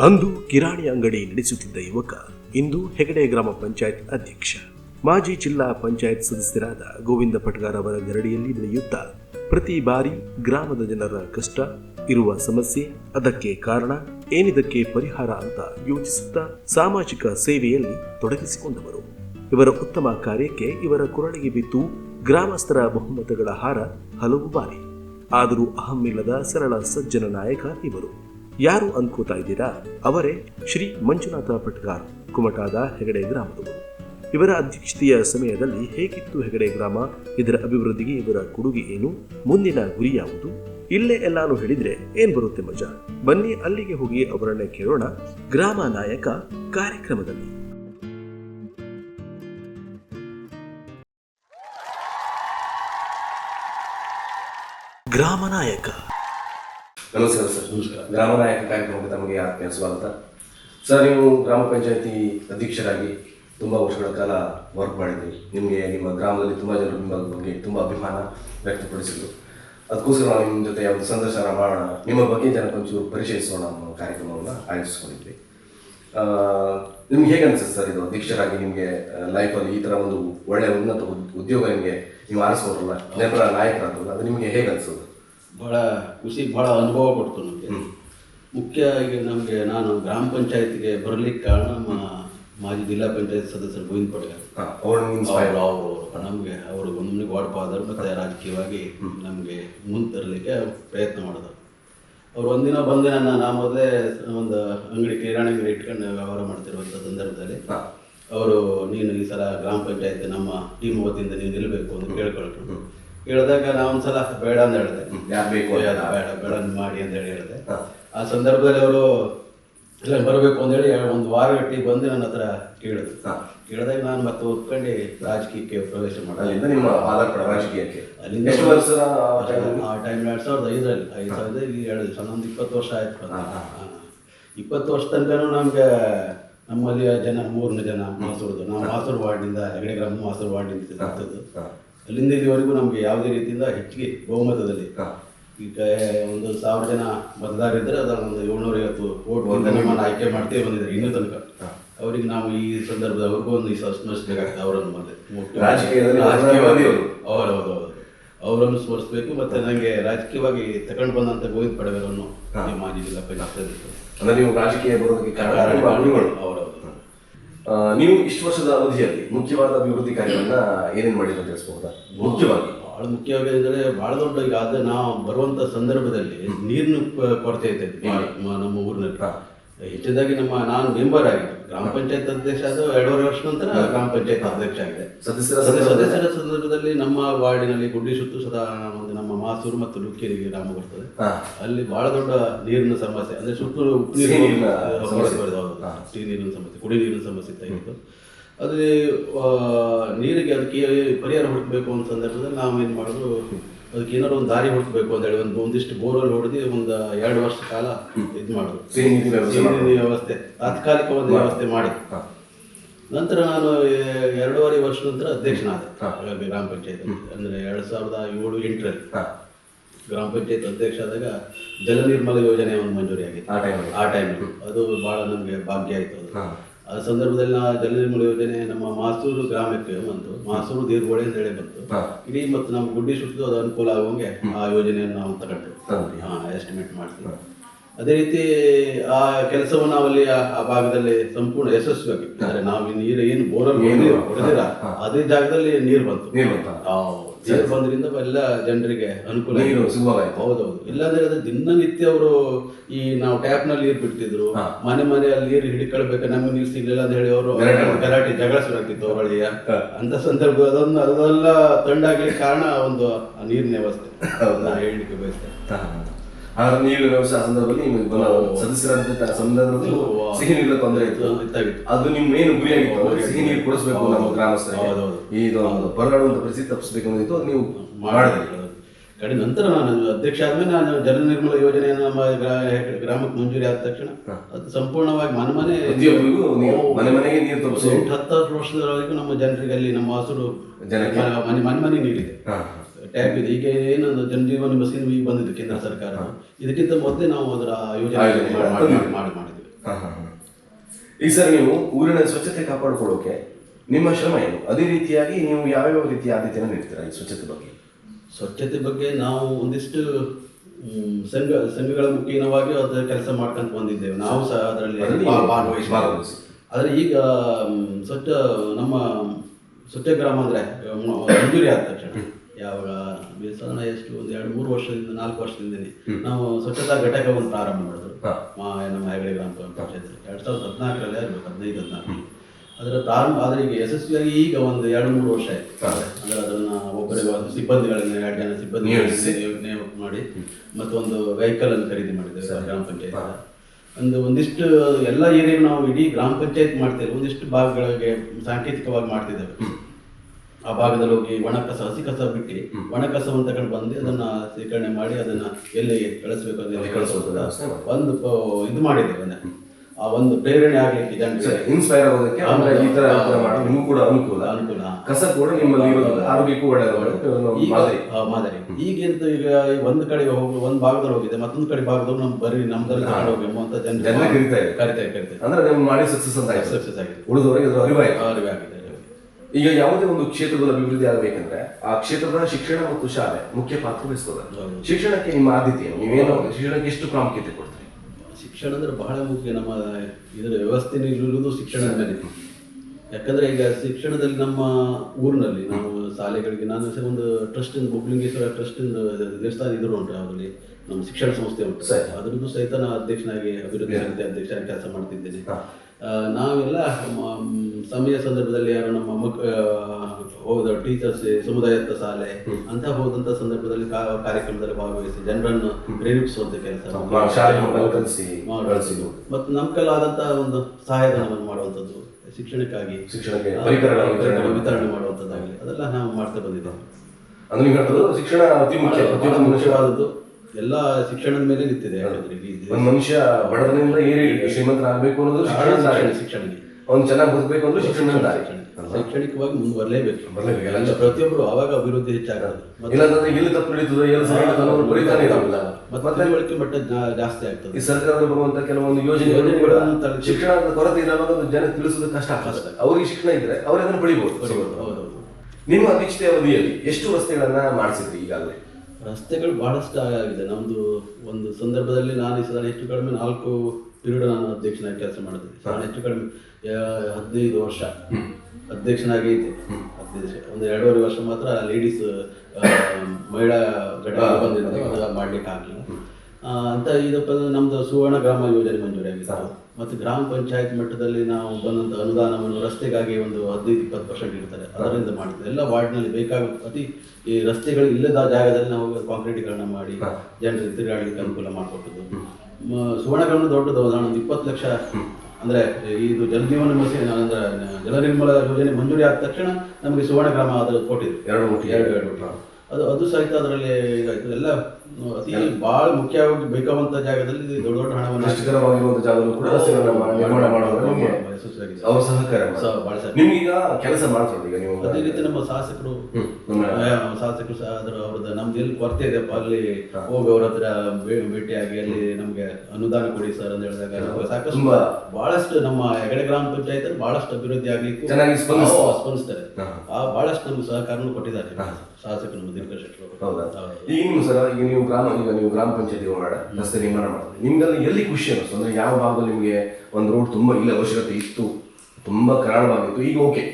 ಅಂದು ಕಿರಾಣಿ ಅಂಗಡಿ ನಡೆಸುತ್ತಿದ್ದ ಯುವಕ ಇಂದು ಹೆಗಡೆ ಗ್ರಾಮ ಪಂಚಾಯತ್ ಅಧ್ಯಕ್ಷ. ಮಾಜಿ ಜಿಲ್ಲಾ ಪಂಚಾಯತ್ ಸದಸ್ಯರಾದ ಗೋವಿಂದ ಪಟ್ಗಾರ್ ಅವರ ಗರಡಿಯಲ್ಲಿ ಬೆಳೆಯುತ್ತಾ ಪ್ರತಿ ಬಾರಿ ಗ್ರಾಮದ ಜನರ ಕಷ್ಟ, ಇರುವ ಸಮಸ್ಯೆ, ಅದಕ್ಕೆ ಕಾರಣ ಏನಿದಕ್ಕೆ ಪರಿಹಾರ ಅಂತ ಯೋಚಿಸುತ್ತಾ ಸಾಮಾಜಿಕ ಸೇವೆಯಲ್ಲಿ ತೊಡಗಿಸಿಕೊಂಡವರು. ಇವರ ಉತ್ತಮ ಕಾರ್ಯಕ್ಕೆ ಇವರ ಕೊರಳಿಗೆ ಬಿದ್ದು ಗ್ರಾಮಸ್ಥರ ಬಹುಮತಗಳ ಹಾರ ಹಲವು ಬಾರಿ. ಆದರೂ ಅಹಮ್ಮಿಲ್ಲದ ಸರಳ ಸಜ್ಜನ ನಾಯಕ ಇವರು. ಯಾರು ಅನ್ಕೋತಾ ಇದ್ದೀರಾ? ಅವರೇ ಶ್ರೀ ಮಂಜುನಾಥ ಪಟ್ಗಾರ್ ಕುಮಟಾದ ಹೆಗಡೆ ಗ್ರಾಮದವರು. ಇವರ ಅಧ್ಯಕ್ಷತೆಯ ಸಮಯದಲ್ಲಿ ಹೇಗಿತ್ತು ಹೆಗಡೆ ಗ್ರಾಮ? ಇದರ ಅಭಿವೃದ್ಧಿಗೆ ಇವರ ಕೊಡುಗೆ ಏನು? ಮುಂದಿನ ಗುರಿ ಯಾವುದು? ಇಲ್ಲೇ ಎಲ್ಲಾನು ಹೇಳಿದ್ರೆ ಏನ್ ಬರುತ್ತೆ ಮಜಾ? ಬನ್ನಿ ಅಲ್ಲಿಗೆ ಹೋಗಿ ಅವರನ್ನ ಕೇಳೋಣ ಗ್ರಾಮ ನಾಯಕ ಕಾರ್ಯಕ್ರಮದಲ್ಲಿ. ಗ್ರಾಮ ನಾಯಕ. ನಮಸ್ಕಾರ ಸರ್ ಗ್ರಾಮ ನಾಯಕ ಕಾರ್ಯಕ್ರಮಕ್ಕೆ ತಮಗೆ ಆತ್ಮೀಯ ಸ್ವಾಗತ ಸರ್, ನೀವು ಗ್ರಾಮ ಪಂಚಾಯತಿ ಅಧ್ಯಕ್ಷರಾಗಿ ತುಂಬ ವರ್ಷಗಳ ಕಾಲ ವರ್ಕ್ ಮಾಡಿದ್ರಿ ನಿಮಗೆ ನಿಮ್ಮ ಗ್ರಾಮದಲ್ಲಿ ತುಂಬ ಜನರು ನಿಮ್ಮ ಬಗ್ಗೆ ತುಂಬ ಅಭಿಮಾನ ವ್ಯಕ್ತಪಡಿಸಿದ್ರು. ಅದಕ್ಕೋಸ್ಕರ ನಾವು ನಿಮ್ಮ ಜೊತೆ ಒಂದು ಸಂದರ್ಶನ ಮಾಡೋಣ. ನಿಮ್ಮ ಬಗ್ಗೆ ಜನಕ್ಕೆ ಒಂಚೂರು ಪರಿಚಯಿಸೋಣ ಅನ್ನೋ ಕಾರ್ಯಕ್ರಮವನ್ನು ಆಯೋಜಿಸ್ಕೊಂಡಿದ್ವಿ ನಿಮ್ಗೆ ಹೇಗೆ ಅನಿಸುತ್ತೆ ಸರ್ ಇದು? ಅಧ್ಯಕ್ಷರಾಗಿ ನಿಮಗೆ ಲೈಫಲ್ಲಿ ಈ ಥರ ಒಂದು ಒಳ್ಳೆಯ ಉನ್ನತ ಉದ್ಯೋಗ ನಿಮಗೆ ನೀವು ಆರಿಸ್ಕೊಂಡ್ರಲ್ಲ ನೆಪರ ನಾಯಕರಾದ್ರಲ್ಲ, ಅದು ನಿಮಗೆ ಹೇಗೆ ಅನ್ಸೋದು ಭಾಳ ಖುಷಿ ಭಾಳ ಅನುಭವ ಕೊಡ್ತು ನಮಗೆ. ಮುಖ್ಯವಾಗಿ ನಮಗೆ ನಾನು ಗ್ರಾಮ ಪಂಚಾಯತ್ಗೆ ಬರಲಿಕ್ಕೆ ಕಾರಣ ನಮ್ಮ ಮಾಜಿ ಜಿಲ್ಲಾ ಪಂಚಾಯತ್ ಸದಸ್ಯರು ಗೋವಿಂದ ಪಡ್ಗಾರ್ ಅವ್ರು ನಮಗೆ ಅವರು ನಮಗೆ ವಾರ್ಡ್ ಫಾದರ್ ಮತ್ತು ರಾಜಕೀಯವಾಗಿ ನಮಗೆ ಮುಂದೆ ತರಲಿಕ್ಕೆ ಪ್ರಯತ್ನ ಮಾಡಿದ್ರು. ಅವ್ರು ಒಂದಿನ ಬಂದಿನ ನಾನು ಮೊದಲೇ ಒಂದು ಅಂಗಡಿ ಕಿರಾಣಿ ಅಂಗಡಿ ಇಟ್ಕೊಂಡು ವ್ಯವಹಾರ ಮಾಡ್ತಿರುವಂಥ ಸಂದರ್ಭದಲ್ಲಿ ಅವರು ನೀನು ಈ ಸಲ ಗ್ರಾಮ ಪಂಚಾಯತ್ ನಮ್ಮ ಟೀಮ್ ವತಿಯಿಂದ ನೀನು ನಿಲ್ಲಬೇಕು ಅಂತ ಕೇಳ್ಕೊಳ್ತು ಕೇಳಿದಾಗ ನಾ ಒಂದ್ಸಲ ಬೇಡ ಅಂತ ಹೇಳಿದೆ. ಯಾರು ಬೇಕು? ಬೇಡ ಬೇಡ ಮಾಡಿ ಅಂತ ಹೇಳಿ ಹೇಳಿದೆ. ಆ ಸಂದರ್ಭದಲ್ಲಿ ಅವರು ಇಲ್ಲ ಬರಬೇಕು ಅಂತೇಳಿ ಒಂದು ವಾರ ಗಟ್ಟಿ ಬಂದು ನನ್ನ ಹತ್ರ ಕೇಳಿದ್ರು. ಕೇಳಿದಾಗ ನಾನು ಮತ್ತೆ ಒಪ್ಕೊಂಡು ರಾಜಕೀಯಕ್ಕೆ ಪ್ರವೇಶ ಮಾಡಿದೆ. ನಿಮ್ಮ ರಾಜಕೀಯಕ್ಕೆ? ಅಲ್ಲಿಂದ ಆ ಟೈಮ್ ಎರಡು ಸಾವಿರದ ಐದರಲ್ಲಿ ಐದು ಸಾವಿರದ ಇಲ್ಲಿ ಎರಡು ಇಪ್ಪತ್ತು ವರ್ಷ ಆಯ್ತು. ಇಪ್ಪತ್ತು ವರ್ಷ ತನಕ ನಮ್ಗೆ ನಮ್ಮಲ್ಲಿ ಜನ ಮೂರನೇ ಜನ ಮಾಸೂರ್ದು. ನಾವು ಮಾಸೂರು ವಾರ್ಡ್ನಿಂದ ಹೆಗಡೆ ಗ್ರಾಮ ಮಾಸೂರು ವಾರ್ಡ್ನಿಂದ. ಅಲ್ಲಿಂದ ಇಲ್ಲಿವರೆಗೂ ನಮಗೆ ಯಾವುದೇ ರೀತಿಯಿಂದ ಹೆಚ್ಚಿಗೆ ಬಹುಮತದಲ್ಲಿ ಈಗ ಒಂದು ಸಾವಿರ ಜನ ಮತದಾರರಿದ್ದರೆ ಅದರ ಒಂದು ಏಳ್ನೂರ ಐವತ್ತು ಓಟ್ ನಮ್ಮನ್ನು ಆಯ್ಕೆ ಮಾಡ್ತೇವೆ ಬಂದಿದ್ದಾರೆ ಇನ್ನೂ ತನಕ. ಅವರಿಗೆ ನಾವು ಈ ಸಂದರ್ಭದಲ್ಲಿ ಅವ್ರಿಗೂ ಒಂದು ಸ್ಮರಿಸಬೇಕಾಗ್ತದೆ ಅವರನ್ನು ಮತ್ತೆ. ರಾಜಕೀಯವಾಗಿ ಅವರು. ಹೌದು ಹೌದು ಹೌದು ಅವರನ್ನು ಸ್ಮರಿಸಬೇಕು ಮತ್ತೆ ನನಗೆ ರಾಜಕೀಯವಾಗಿ ತಗೊಂಡು ಬಂದಂತ ಗೋವಿಂದ ಪಡವೇರನ್ನು ಮಾಜಿ ಜಿಲ್ಲಾ ಪಂಚಾಯತ್ ನೀವು ರಾಜಕೀಯ ಬರೋದಕ್ಕೆ ಕಾರಣ. ಹೌದೌದು. ಆ, ನೀವು ಇಷ್ಟು ವರ್ಷದ ಅವಧಿಯಲ್ಲಿ ಮುಖ್ಯವಾದ ಅಭಿವೃದ್ಧಿ ಕಾರ್ಯವನ್ನ ಏನೇನು ಮಾಡಿದ್ರು ತಿಳಿಸಬಹುದಾ ಮುಖ್ಯವಾಗಿ. ಬಹಳ ಮುಖ್ಯವಾಗಿ ಅಂದರೆ ಬಹಳ ದೊಡ್ಡ ಈಗ ಆದರೆ ನಾವು ಬರುವಂತ ಸಂದರ್ಭದಲ್ಲಿ ನೀರಿನ ಕೊರತೆ ಐತೆ ಭಾಳ ನಮ್ಮ ಊರಿನಲ್ಲಿ. ಹೆಚ್ಚಿದಾಗಿ ನಮ್ಮ ನಾನು ಮೆಂಬರ್ ಆಗಿದ್ದೆ. ಗ್ರಾಮ ಪಂಚಾಯತ್ ಅಧ್ಯಕ್ಷ ಅದು ಎರಡೂವರೆ ವರ್ಷ ನಂತರ ಗ್ರಾಮ ಪಂಚಾಯತ್ ಅಧ್ಯಕ್ಷ ಆಗಿದೆ. ಸದಸ್ಯರ ಸಂದರ್ಭದಲ್ಲಿ- ಸದಸ್ಯರ ಸಂದರ್ಭದಲ್ಲಿ ನಮ್ಮ ವಾರ್ಡಿನಲ್ಲಿ ಗುಡ್ಡಿ ಸುತ್ತು ಸದಾ ಒಂದು ನಮ್ಮ ಮಾಸೂರು ಮತ್ತು ಲುಕ್ಕೇರಿ ಗ್ರಾಮ ಬರ್ತದೆ. ಅಲ್ಲಿ ಬಹಳ ದೊಡ್ಡ ನೀರಿನ ಸಮಸ್ಯೆ ಅಂದ್ರೆ ಸುತ್ತಲೂ ಉಪ್ಪು ನೀರಿನ. ನೀರಿನ ಸಮಸ್ಯೆ ಕುಡಿ ನೀರಿನ ಸಮಸ್ಯೆ ಇತ್ತ. ಅದೇ ನೀರಿಗೆ ಅದಕ್ಕೆ ಪರಿಹಾರ ಹುಡುಕಬೇಕು ಅಂತ ಸಂದರ್ಭದಲ್ಲಿ ನಾವು ಏನು ಮಾಡೋದು? ಅದಕ್ಕೆ ಏನಾದ್ರು ಒಂದು ದಾರಿ ಹುಡುಕಬೇಕು ಅಂತ ಹೇಳಿ ಒಂದು ಒಂದಿಷ್ಟು ಬೋರ್ವೆಲ್ ಹೊಡೆದು ಒಂದು ಎರಡು ವರ್ಷ ಕಾಲ ಇದು ಮಾಡೋದು ಸಿಹಿ ವ್ಯವಸ್ಥೆ ತಾತ್ಕಾಲಿಕ ಒಂದು ವ್ಯವಸ್ಥೆ ಮಾಡಿ. ನಂತರ ನಾನು ಎರಡೂವರೆ ವರ್ಷ ನಂತರ ಅಧ್ಯಕ್ಷನಾದೆ. ಗ್ರಾಮ ಪಂಚಾಯತ್ ಅಂದ್ರೆ ಎರಡ್ ಸಾವಿರದ ಏಳು ಎಂಟರಲ್ಲಿ. ಗ್ರಾಮ ಪಂಚಾಯತ್ ಅಧ್ಯಕ್ಷ ಆದಾಗ ಜಲ ನಿರ್ಮಲ ಯೋಜನೆ ಒಂದು ಮಂಜೂರಿ ಆಗಿತ್ತು. ಆ ಟೈಮಲ್ಲಿ ಟೈಮ್ ಅದು ಬಹಳ ನಮಗೆ ಭಾಗ್ಯ ಆಯಿತು ಅದು. ಆ ಸಂದರ್ಭದಲ್ಲಿ ನಾ ಜಲ ನಿರ್ಮಲ ಯೋಜನೆ ನಮ್ಮ ಮಾಸೂರು ಗ್ರಾಮಕ್ಕೆ ಬಂತು. ಮಾಸೂರು ದೀರ್ಘೋಳೆ ಅಂತ ಹೇಳಿ ಬಂತು. ಇಡೀ ಮತ್ತು ನಮ್ಮ ಗುಡ್ಡಿ ಸುಟ್ಟು ಅದು ಅನುಕೂಲ ಆಗುವಂಗೆ ಆ ಯೋಜನೆಯನ್ನು ನಾವು ತಗೊಂಡು ಹಾಂ. ಎಸ್ಟಿಮೇಟ್ ಮಾಡ್ತೀವಿ. ಅದೇ ರೀತಿ ಆ ಕೆಲಸವನ್ನು ನಾವಲ್ಲಿ ಆ ಭಾಗದಲ್ಲಿ ಸಂಪೂರ್ಣ ಯಶಸ್ವಿಯಾಗಿ. ಆದರೆ ನಾವು ನೀರು ಏನು ಬೋರಲ್ ಹೊಡೆದಿರ ಅದೇ ಜಾಗದಲ್ಲಿ ನೀರು ಬಂತು. ನೀರು? ಬಂದ್ರಿಂದ ಎಲ್ಲ ಜನರಿಗೆ ಅನುಕೂಲ. ನೀರು. ಹೌದೌದು ಇಲ್ಲಾಂದ್ರೆ ಅದು ದಿನನಿತ್ಯ ಅವರು ಈ ನಾವು ಟ್ಯಾಪ್ನಲ್ಲಿ ನೀರು ಬಿಡ್ತಿದ್ರು ಮನೆ ಮನೆ ಅಲ್ಲಿ ನೀರು ಹಿಡ್ಕೊಳ್ಬೇಕು ನಮ್ಗೆ ನೀರು ಸಿಗ್ಲಿಲ್ಲ ಅಂತ ಹೇಳಿ ಅವರು ಗಲಾಟೆ ಜಗಳ ಶುರುವಾಗ್ತಿತ್ತು ಅವರೊಳಗೆ ಅಂತ ಸಂದರ್ಭ ಅದೊಂದು ಅದೆಲ್ಲ ತಂಡಾಗ್ಲಿಕ್ಕೆ ಕಾರಣ ಒಂದು ನೀರಿನ ವ್ಯವಸ್ಥೆ ನಾ ಹೇಳಲಿಕ್ಕೆ ಬಯಸ್ತೇನೆ. ಆದ್ರೆ ನೀರಿನ ವ್ಯವಸ್ಥೆ ಆ ಸಂದರ್ಭದಲ್ಲಿ ನಿಮಗೆ ಬಂದ ಸದಸ್ಯರಂತ ಸಂದರ್ಭದಲ್ಲಿ ಸಿಹಿ ನೀರಿನ ತೊಂದರೆ ಇತ್ತು. ಅದು ನಿಮ್ಮ ಏನು ಗುರಿಯಾಗಿತ್ತು ಸಿಹಿ ನೀರು ಕೊಡಿಸ್ಬೇಕು ನಮ್ಮ ಗ್ರಾಮಸ್ಥರಿಗೆ. ಇದೊಂದು ಪರದಾಡುವಂತ ಪರಿಸ್ಥಿತಿ ತಪ್ಪಿಸ್ಬೇಕು ಅನ್ನೋದಿತ್ತು ಅದು ನೀವು ಮಾಡಿದ್ರಿ ಕಡೆ ನಂತರ ನಾನು ಅಧ್ಯಕ್ಷ ಆದ್ಮೇಲೆ ನಾನು ಜಲ ನಿರ್ಮಲ ಯೋಜನೆಯನ್ನು ನಮ್ಮ ಗ್ರಾ- ಗ್ರಾಮಕ್ಕೆ ಮಂಜೂರಿ ಆದ ತಕ್ಷಣ ಅದು ಸಂಪೂರ್ಣವಾಗಿ ಮನೆ ಮನೆ ಮನೆ ಮನೆಗೆ ನೀರು ತಪ್ಪಿಸಿ ಎಂಟು ಹತ್ತಾರು ವರ್ಷದವರೆಗೂ ನಮ್ಮ ಜನರಿಗೆ ಅಲ್ಲಿ ನಮ್ಮ ಹಸಿರು? ಮನೆ ಮನೆ ನೀಡಿದೆ ನೀರಿದೆ. ಟ್ಯಾಪ್ ಇದೆ. ಈಗ ಏನಂದ್ರೆ ಜನಜೀವನ ಮಸೀನ್ ಈಗ ಬಂದಿದೆ ಕೇಂದ್ರ ಸರ್ಕಾರ. ಇದಕ್ಕಿಂತ ಮೊದಲೇ ನಾವು ಅದರ ಯೋಜನೆ ಮಾಡಿ- ಮಾಡಿ ಮಾಡಿ- ಮಾಡಿ ಮಾಡಿದ್ವಿ. ಈ ಸರ್ ನೀವು ಊರಿನ ಸ್ವಚ್ಛತೆ ಕಾಪಾಡಿಕೊಳ್ಳೋಕೆ ನಿಮ್ಮ ಶ್ರಮ ಏನು? ಅದೇ ರೀತಿಯಾಗಿ ನೀವು ಯಾವ್ಯಾವ ರೀತಿಯ ಆದ್ಯತೆಯನ್ನು ನೀಡ್ತೀರಾ ಈ ಸ್ವಚ್ಛತೆ ಬಗ್ಗೆ? ಸ್ವಚ್ಛತೆ ಬಗ್ಗೆ ನಾವು ಒಂದಿಷ್ಟು ಸಂಘ ಸಂಘಗಳ ಮುಖೇನವಾಗಿ ಅದರ ಕೆಲಸ ಮಾಡ್ಕೊಂತ ಬಂದಿದ್ದೇವೆ. ನಾವು ಸಹ ಅದರಲ್ಲಿ ಭಾಗವಹಿಸಿ. ಆದರೆ ಈಗ ಸ್ವಚ್ಛ ನಮ್ಮ ಸ್ವಚ್ಛ ಗ್ರಾಮ ಅಂದರೆ ಮಂಜೂರಿ ಆದ ತಕ್ಷಣ ಯಾವಾಗ ಬೇಸರಣ ಎಷ್ಟು ಒಂದು ಎರಡು ಮೂರು ವರ್ಷದಿಂದ ನಾಲ್ಕು ವರ್ಷದಿಂದನೇ ನಾವು ಸ್ವಚ್ಛತಾ ಘಟಕವನ್ನು ಪ್ರಾರಂಭ ಮಾಡಿದ್ರು. ನಮ್ಮ ಹೆಗಡೆ ಗ್ರಾಮ ಪಂಚಾಯತ್ ಎರಡು ಸಾವಿರದ ಹದಿನಾಲ್ಕರಲ್ಲಿ ಆಗಬೇಕು ಹದಿನೈದು ಹದಿನಾಲ್ಕು. ಅದರ ಪ್ರಾರಂಭ ಆದರೆ ಈಗ ಯಶಸ್ವಿಯಾಗಿ ಈಗ ಒಂದು ಎರಡು ಮೂರು ವರ್ಷ ಆಯ್ತು. ಅಂದ್ರೆ ಅದನ್ನ ಒಬ್ಬರಿಗೆ ಒಂದು ಸಿಬ್ಬಂದಿಗಳನ್ನ ಎರಡು ಜನ ಸಿಬ್ಬಂದಿ. ನೇಮಕ ಮಾಡಿ ಮತ್ತೊಂದು ವೆಹಿಕಲ್ ಅನ್ನು ಖರೀದಿ ಮಾಡಿದ್ದೇವೆ ಗ್ರಾಮ ಪಂಚಾಯತ್ ಒಂದು ಒಂದಿಷ್ಟು ಎಲ್ಲ ಏರಿಯಾ ನಾವು ಇಡೀ ಗ್ರಾಮ ಪಂಚಾಯತ್ ಮಾಡ್ತೇವೆ ಒಂದಿಷ್ಟು ಭಾಗಗಳಿಗೆ ಸಾಂಕೇತಿಕವಾಗಿ ಮಾಡ್ತಿದ್ದೇವೆ. ಆ ಭಾಗದಲ್ಲಿ ಹೋಗಿ ಒಣಕಸ ಹಸಿ ಕಸ ಬಿಟ್ಟು ಒಣಕಸವನ್ನು ತಗೊಂಡು ಬಂದು ಅದನ್ನ ಶೇಖರಣೆ ಮಾಡಿ ಅದನ್ನ ಎಲ್ಲಿ ಕಳಿಸ್ಬೇಕು ಅಂತ ಕಳಿಸುವಂತ ಒಂದು ಇದು ಮಾಡಿದ್ದೇವೆ ಅಂದ್ರೆ ಆ ಒಂದು ಪ್ರೇರಣೆ ಆಗ್ಲಿಕ್ಕೆ ಇನ್ಸ್ಪೈರ್ ಆಗೋದಕ್ಕೆ ಅಂದ್ರೆ ಈ ತರ ನಿಮ್ಗೂ ಕೂಡ ಅನುಕೂಲ. ಅನುಕೂಲ. ಕಸ ಕೂಡ ನಿಮ್ಮಲ್ಲಿ ಆರೋಗ್ಯಕ್ಕೂ ಒಳ್ಳೆಯದು ಮಾದರಿ. ಮಾದರಿ. ಈಗೆಂತ ಈಗ ಒಂದು ಕಡೆ ಹೋಗಿ ಒಂದು ಭಾಗದಲ್ಲಿ ಹೋಗಿದೆ ಮತ್ತೊಂದು ಕಡೆ ಭಾಗದಲ್ಲಿ ನಮ್ ಬರೀ ನಮ್ದಲ್ಲಿ ತಗೊಂಡು ಹೋಗಿ ಅಂತ ಜನ ಕರಿತಾ ಕರೀತಾ ಇದೆ. ಕರಿತಾ ಅಂದ್ರೆ ಮಾಡಿ ಸಕ್ಸಸ್ ಅಂತ ಸಕ್ಸಸ್ ಆಗಿದೆ. ಉಳಿದವರಿಗೆ ಅರಿವಾಯ್ ಅರಿವಾಯ್ತು. ಅರಿವೆ ಆಗಿದೆ ಅರಿವೆ. ಈಗ ಯಾವುದೇ ಒಂದು ಕ್ಷೇತ್ರದಲ್ಲಿ ಅಭಿವೃದ್ಧಿ ಆಗಬೇಕಂದ್ರೆ ಆ ಕ್ಷೇತ್ರದ ಶಿಕ್ಷಣ ಮತ್ತು ಶಾಲೆ ಮುಖ್ಯ ಪಾತ್ರ ವಹಿಸ್ತದೆ. ಶಿಕ್ಷಣಕ್ಕೆ ನಿಮ್ಮ ಆದ್ಯತೆ ನೀವೇನು ಶಿಕ್ಷಣಕ್ಕೆ ಎಷ್ಟು ಪ್ರಾಮುಖ್ಯತೆ ಕೊಡ್ತೀರಿ? ಶಿಕ್ಷಣ ಅಂದ್ರೆ ಬಹಳ ಮುಖ್ಯ. ನಮ್ಮ ಇದರ ವ್ಯವಸ್ಥೆ ಇರುವುದು ಶಿಕ್ಷಣದ ಮೇಲೆ. ಯಾಕಂದ್ರೆ ಈಗ ಶಿಕ್ಷಣದಲ್ಲಿ ನಮ್ಮ ಊರಿನಲ್ಲಿ ನಾವು ಶಾಲೆಗಳಿಗೆ ನಾನು ಸಹ ಒಂದು ಟ್ರಸ್ಟ್ ಇಂದ ಬುಬ್ಲಿಂಗೇಶ್ವರ ಟ್ರಸ್ಟ್ ದೇವಸ್ಥಾನ ಇದ್ರು ಉಂಟು ಅದರಲ್ಲಿ ನಮ್ಮ ಶಿಕ್ಷಣ ಸಂಸ್ಥೆ ಉಂಟು. ಸರಿ. ಅದರದ್ದು ಸಹಿತ ನಾನು ಅಧ್ಯಕ್ಷನಾಗಿ ಅಭಿವೃದ್ಧಿ ಸಮಿತಿ ಅಧ್ಯಕ್ಷ ಕೆಲಸ ಮಾಡ್ತಿದ್ದೇನೆ. ನಾವೆಲ್ಲ ಸಮಯ ಸಂದರ್ಭದಲ್ಲಿ ಯಾರು ನಮ್ಮ ಮಕ್ ಹೋದ ಟೀಚರ್ಸ್ ಸಮುದಾಯದ ಶಾಲೆ ಅಂತ ಹೋದಂತ ಸಂದರ್ಭದಲ್ಲಿ ಕಾರ್ಯಕ್ರಮದಲ್ಲಿ ಭಾಗವಹಿಸಿ ಜನರನ್ನು ಪ್ರೇರೇಪಿಸುವಂತ ಕೆಲಸ. ಮತ್ತು ನಮ್ಮ ಕೈಲಾದಂತಹ ಒಂದು ಸಹಾಯಧನವನ್ನು ಮಾಡುವಂಥದ್ದು ಶಿಕ್ಷಣಕ್ಕಾಗಿ. ಶಿಕ್ಷಣಕ್ಕೆ ವಿತರಣೆ ಮಾಡುವಂಥದ್ದಾಗಲಿ ಅದೆಲ್ಲ ನಾವು ಮಾಡ್ತಾ ಬಂದಿದ್ದೇವೆ. ಶಿಕ್ಷಣ ಅತಿ ಮುಖ್ಯವಾದದ್ದು. ಎಲ್ಲ ಶಿಕ್ಷಣದ ಮೇಲೆ ನಿಂತಿದೆ ಒಂದು ಮನುಷ್ಯ ಬಡತನದಿಂದ ಏರಿ ಶ್ರೀಮಂತನಾಗಬೇಕು ಅನ್ನೋದು ಶಿಕ್ಷಣ ಶಿಕ್ಷಣ ಶಿಕ್ಷಣಕ್ಕೆ ಅವ್ನು ಚೆನ್ನಾಗಿ ಬದುಕಬೇಕು ಅಂದ್ರೆ ಶಿಕ್ಷಣ ಶೈಕ್ಷಣಿಕವಾಗಿ ಮುಂದುವರಲೇಬೇಕು. ಬರಲೇಬೇಕು ಪ್ರತಿಯೊಬ್ಬರು ಆವಾಗ ಅಭಿವೃದ್ಧಿ ಹೆಚ್ಚಾಗೋದು ಮತ್ತೆ ಇಲ್ಲಾಂದ್ರೆ ಎಲ್ಲಿ ತಪ್ಪು ನಡೀತದೆ ಎಲ್ಲಿ ಸರಿ ಅನ್ನೋದು ಬರೀತಾನೆ ಇರೋದಿಲ್ಲ. ಮತ್ತೆ ಬಳಕೆ ಮಟ್ಟ ಜಾಸ್ತಿ ಆಗ್ತದೆ. ಈ ಸರ್ಕಾರದ ಬರುವಂತ ಕೆಲವೊಂದು ಯೋಜನೆ ಯೋಜನೆಗಳನ್ನು ಶಿಕ್ಷಣದ ಕೊರತೆ ಇಲ್ಲ ಅದು ಜನ ತಿಳಿಸೋದು ಕಷ್ಟ ಆಗ್ತದೆ. ಅವ್ರಿಗೆ ಶಿಕ್ಷಣ ಇದ್ರೆ ಅವ್ರು ಅದನ್ನು ಪಡಿಬಹುದು ಹೌದು, ಹೌದು. ನಿಮ್ಮ ಅಧ್ಯಕ್ಷತೆ ಅವಧಿಯಲ್ಲಿ ಎಷ್ಟು ರಸ್ತೆಗಳನ್ನ ಮಾಡಿಸಿದ್ರಿ ಈಗಾಗಲೇ? ರಸ್ತೆಗಳು ಬಹಳಷ್ಟು ಆಗಿದೆ. ನಮ್ದು ಒಂದು ಸಂದರ್ಭದಲ್ಲಿ ನಾನು ಈ ಸಲ ಹೆಚ್ಚು ಕಡಿಮೆ ನಾಲ್ಕು ಪೀರಿಯಡ್ ನಾನು ಅಧ್ಯಕ್ಷನಾಗಿ ಕೆಲಸ ಮಾಡಿದ್ದೆ ನಾನು ಹೆಚ್ಚು ಕಡಿಮೆ ಹದಿನೈದು ವರ್ಷ ಅಧ್ಯಕ್ಷನಾಗಿ ಇದೆ ಹದಿನೈದು. ಒಂದು ಎರಡೂವರೆ ವರ್ಷ ಮಾತ್ರ ಲೇಡೀಸ್ ಮಹಿಳಾ ಘಟಕ ಬಂದಿರೋದು. ಅದು ಮಾಡ್ಲಿಕ್ಕೆ ಆಗಲಿಲ್ಲ ಅಂತ ಇದಪ್ಪ ನಮ್ಮದು ಸುವರ್ಣ ಗ್ರಾಮ ಯೋಜನೆ ಮಂಜೂರಾಗಿದೆ ಮತ್ತು ಗ್ರಾಮ ಪಂಚಾಯತ್ ಮಟ್ಟದಲ್ಲಿ ನಾವು ಬಂದಂಥ ಅನುದಾನವನ್ನು ರಸ್ತೆಗಾಗಿ ಒಂದು ಹದಿನೈದು ಇಪ್ಪತ್ತು ಪರ್ಸೆಂಟ್ ಇರ್ತಾರೆ ಅದರಿಂದ ಮಾಡಿದ್ವಿ. ಎಲ್ಲ ವಾರ್ಡ್ನಲ್ಲಿ ಬೇಕಾಗುತ್ತೆ ಅತಿ ಈ ರಸ್ತೆಗಳು ಇಲ್ಲದ ಜಾಗದಲ್ಲಿ ನಾವು ಕಾಂಕ್ರೀಟೀಕರಣ ಮಾಡಿ ಜನರಿಗೆ ತಿರುಗಾಡಲಿಕ್ಕೆ ಅನುಕೂಲ ಮಾಡಿಕೊಟ್ಟದ್ದು. ಸುವರ್ಣ ಗ್ರಾಮ ದೊಡ್ಡದು ಒಂದು ಇಪ್ಪತ್ತು ಲಕ್ಷ ಅಂದ್ರೆ ಇದು ಜಲಜೀವನ ಮಿಸಿ ಅಂದರೆ ಜಲ ನಿರ್ಮಲ ಯೋಜನೆ ಮಂಜೂರಿ ಆದ ತಕ್ಷಣ ನಮಗೆ ಸುವರ್ಣ ಗ್ರಾಮ ಅದು ಕೊಟ್ಟಿದೆ ಎರಡು ಎರಡು ಎರಡು ಅದು ಅದು ಸಹಿತ ಅದರಲ್ಲಿ ಇದಾಯ್ತು ಎಲ್ಲ ಅತಿ ಬಹಳ ಮುಖ್ಯವಾಗಿ ಬೇಕಾದಂತ ಜಾಗದಲ್ಲಿ ದೊಡ್ಡ ದೊಡ್ಡ ಹಣವನ್ನು ಕಷ್ಟಕರವಾಗಿರುವಂತ ಜಾಗದಲ್ಲೂ ಕೂಡ ನಿರ್ಮಾಣ ಮಾಡೋದು ನಿಮಗೆ ಅವ್ರ ಸಹಕಾರ ನಿಮ್ಗೀಗ ಕೆಲಸ ಮಾಡ್ತಾರೆ ಈಗ ನೀವು. ಅದೇ ರೀತಿ ನಮ್ಮ ಶಾಸಕರು ನಮ್ಮ ಶಾಸಕರು ಸಹ ಅದರ ಅವ್ರದ್ದು ನಮ್ದು ಎಲ್ಲಿ ಕೊರತೆ ಇದೆಯಪ್ಪ ಅಲ್ಲಿ ಹೋಗಿ ಅವ್ರ ಹತ್ರ ಭೇಟಿಯಾಗಿ ಅಲ್ಲಿ ನಮ್ಗೆ ಅನುದಾನ ಕೊಡಿ ಸರ್ ಅಂತ ಹೇಳಿದಾಗ ಸಾಕಷ್ಟು ಬಹಳಷ್ಟು ನಮ್ಮ ಹೆಗಡೆ ಗ್ರಾಮ ಪಂಚಾಯತ್ ಬಹಳಷ್ಟು ಅಭಿವೃದ್ಧಿ ಆಗ್ಲಿಕ್ಕೆ ಚೆನ್ನಾಗಿ ಸ್ಪಂದಿಸ್ತಾರೆ. ಆ ಬಹಳಷ್ಟು ನಮ್ಗೆ ಸಹಕಾರನು ಕೊಟ್ಟಿದ್ದಾರೆ. ಶಾಸಕರು ಶೆಟ್ಟರು ಹೌದಾ. ಈಗ ನೀವು ಸರ್ ಈಗ ನೀವು ಗ್ರಾಮ ಈಗ ನೀವು ಗ್ರಾಮ ಪಂಚಾಯತಿ ಒಳಗಡೆ ರಸ್ತೆ ನಿರ್ಮಾಣ ಮಾಡ್ತೀರಿ. ನಿಮ್ಗಲ್ಲಿ ಎಲ್ಲಿ ಖುಷಿ ಅನಿಸ್ತು ಅಂದ್ರೆ ಯಾವ ಭಾಗದಲ್ಲಿ ನಿಮಗೆ ಒಂದು ರೋಡ್ ತುಂಬಾ ಇಲ್ಲ ಅವಶ್ಯಕತೆ ಇತ್ತು ತುಂಬಾ ಕರಾಳವಾಗಿತ್ತು ಈಗ ಓಕೆ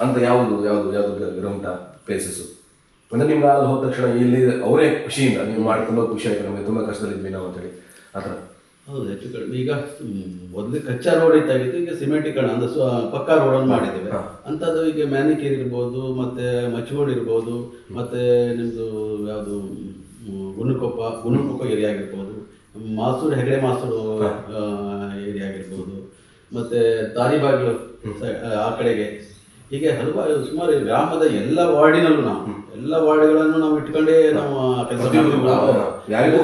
ಅಂತ ಯಾವುದು ಯಾವುದು ಯಾವುದು ಗ್ರೌಂಡ ಪ್ಲೇಸಸ್ ಅಂದ್ರೆ ನಿಮ್ಗೆ ಅಲ್ಲಿ ಹೋದ ತಕ್ಷಣ ಇಲ್ಲಿ ಅವರೇ ಖುಷಿಯಿಂದ ನೀವು ಮಾಡಿ ತುಂಬಾ ಖುಷಿ ಆಯ್ತು ನಮಗೆ ತುಂಬಾ ಕಷ್ಟದಲ್ಲಿ ನಾವು ಅಂತೇಳಿ. ಆ ಥರ. ಹೌದು ಹೆಚ್ಚು ಕಡಿಮೆ ಈಗ ಮೊದಲು ಕಚ್ಚಾ ರೋಡ್ ಇತ್ತಾಗಿತ್ತು ಈಗ ಸಿಮೆಂಟೀಕರಣ ಅಂದ್ರೆ ಸ್ವ ಪಕ್ಕಾ ರೋಡ್ ಅನ್ನು ಮಾಡಿದ್ದೇವೆ. ಅಂಥದ್ದು ಈಗ ಮ್ಯಾನಿಕೇರ್ ಇರ್ಬೋದು ಮತ್ತೆ ಮಚ್ಚಗೋಡ್ ಇರ್ಬೋದು ಮತ್ತೆ ನಿಮ್ಮದು ಯಾವುದು ಗುಣಕೊಪ್ಪ ಗುಣಕೊಪ್ಪ ಏರಿಯಾ ಆಗಿರ್ಬೋದು ಮಾಸೂರು ಹೆಗಡೆ ಮಾಸೂರು ಏರಿಯಾ ಆಗಿರ್ಬೋದು ಮತ್ತೆ ತಾರಿಬಾಗಿಲು ಆ ಕಡೆಗೆ. ಹೀಗೆ ಹಲವಾರು ಸುಮಾರು ಗ್ರಾಮದ ಎಲ್ಲ ವಾರ್ಡಿನಲ್ಲೂ ನಾವು ಎಲ್ಲ ವಾರ್ಡ್ಗಳನ್ನು ನಾವು ಇಟ್ಕೊಂಡೇ ನಾವು ಕೆಲಸ ಯಾರಿಗೂ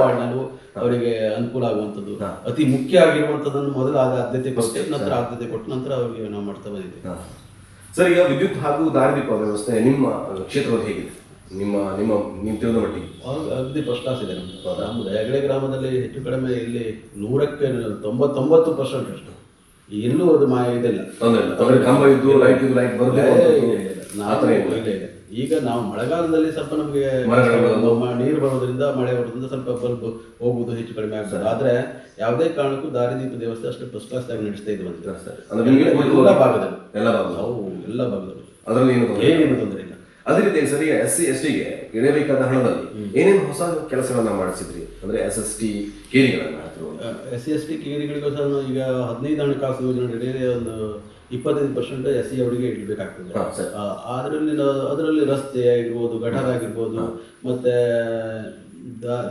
ವಾರ್ಡ್ನಲ್ಲೂ ಅವರಿಗೆ ಅನುಕೂಲ ಆಗುವಂಥದ್ದು. ಅತಿ ಮುಖ್ಯ ಆಗಿರುವಂಥದ್ದನ್ನು ಮೊದಲು ಆದ ಆದ್ಯತೆ ಕೊಟ್ಟು ನಂತರ ಆದ್ಯತೆ ಕೊಟ್ಟ ನಂತರ ಅವರಿಗೆ ನಾವು ಮಾಡ್ತಾ ಬಂದಿದ್ದೆ ಸರ್ ಈಗ ವಿದ್ಯುತ್ ಹಾಗೂ ದಾರಿದೀಪ ವ್ಯವಸ್ಥೆ ನಿಮ್ಮ ಕ್ಷೇತ್ರದಲ್ಲಿ ಹೇಗಿದೆ? ನಿಮ್ಮ ನಿಮ್ಮ ನಿಮ್ಮ ತಿಳಿದ ಮಟ್ಟಿಗೆ. ಅಗದಿ ಫಸ್ಟ್ ಕ್ಲಾಸ್ ಇದೆ ನಮ್ಮ ನಮ್ಮದು ಹೆಗಡೆ ಗ್ರಾಮದಲ್ಲಿ ಹೆಚ್ಚು ಕಡಿಮೆ ಇಲ್ಲಿ ನೂರಕ್ಕೆ ತೊಂಬತ್ತೊಂಬತ್ತು ಪರ್ಸೆಂಟ್ ಅಷ್ಟು. ಎಲ್ಲೂ ಅದು ಮಾಯ ಇದೆಲ್ಲ. ಅಂದ್ರೆ ಕಂಬ ಇದ್ದು ಲೈಟ್ ಇದ್ದು ಲೈಟ್. ಈಗ ನಾವು ಮಳೆಗಾಲದಲ್ಲಿ ಸ್ವಲ್ಪ ನಮಗೆ ನೀರು ಬರೋದ್ರಿಂದ ಮಳೆ ಬರೋದ್ರಿಂದ ಸ್ವಲ್ಪ ಬಲ್ಬ್ ಹೋಗುವುದು ಹೆಚ್ಚು ಕಡಿಮೆ ಆಗ್ತದೆ. ಆದ್ರೆ ಯಾವುದೇ ಕಾರಣಕ್ಕೂ ದಾರಿದೀಪ ದೇವಸ್ಥೆ ಅಷ್ಟು ಫಸ್ಟ್ ಕ್ಲಾಸ್ ಆಗಿ ನಡೆಸ್ತಾ ಇದ್ವಿ ಎಲ್ಲ ಭಾಗದಲ್ಲಿ. ಎಲ್ಲ ಭಾಗದಲ್ಲಿ. ಅದರಲ್ಲಿ ಏನು ತೊಂದರೆ ಅದೇ ರೀತಿ ಸರಿ ಎಸ್ ಸಿ ಎಸ್ ಟಿಗೆ ಇಡಬೇಕಾದ ಹಣದಲ್ಲಿ ಏನೇನು ಹೊಸ ಕೆಲಸಗಳನ್ನ ಮಾಡಿಸಿದ್ರಿ? ಅಂದ್ರೆ ಎಸ್ ಎಸ್ ಟಿ ಕೇರಿಗಳನ್ನ ಎಸ್ ಸಿ ಎಸ್ ಟಿ ಕೇರಿಗಳಿಗೋಸ್ಕರ ಈಗ ಹದಿನೈದು ಹಣಕಾಸು ಯೋಜನೆ ಒಂದು ಇಪ್ಪತ್ತೈದು ಪರ್ಸೆಂಟ್ ಎಸ್ ಸಿ ಅವರಿಗೆ ಇಡಬೇಕಾಗ್ತದೆ. ಅದರಲ್ಲಿ ಅದರಲ್ಲಿ ರಸ್ತೆ ಆಗಿರ್ಬೋದು ಗಟಾರ ಆಗಿರ್ಬೋದು ಮತ್ತೆ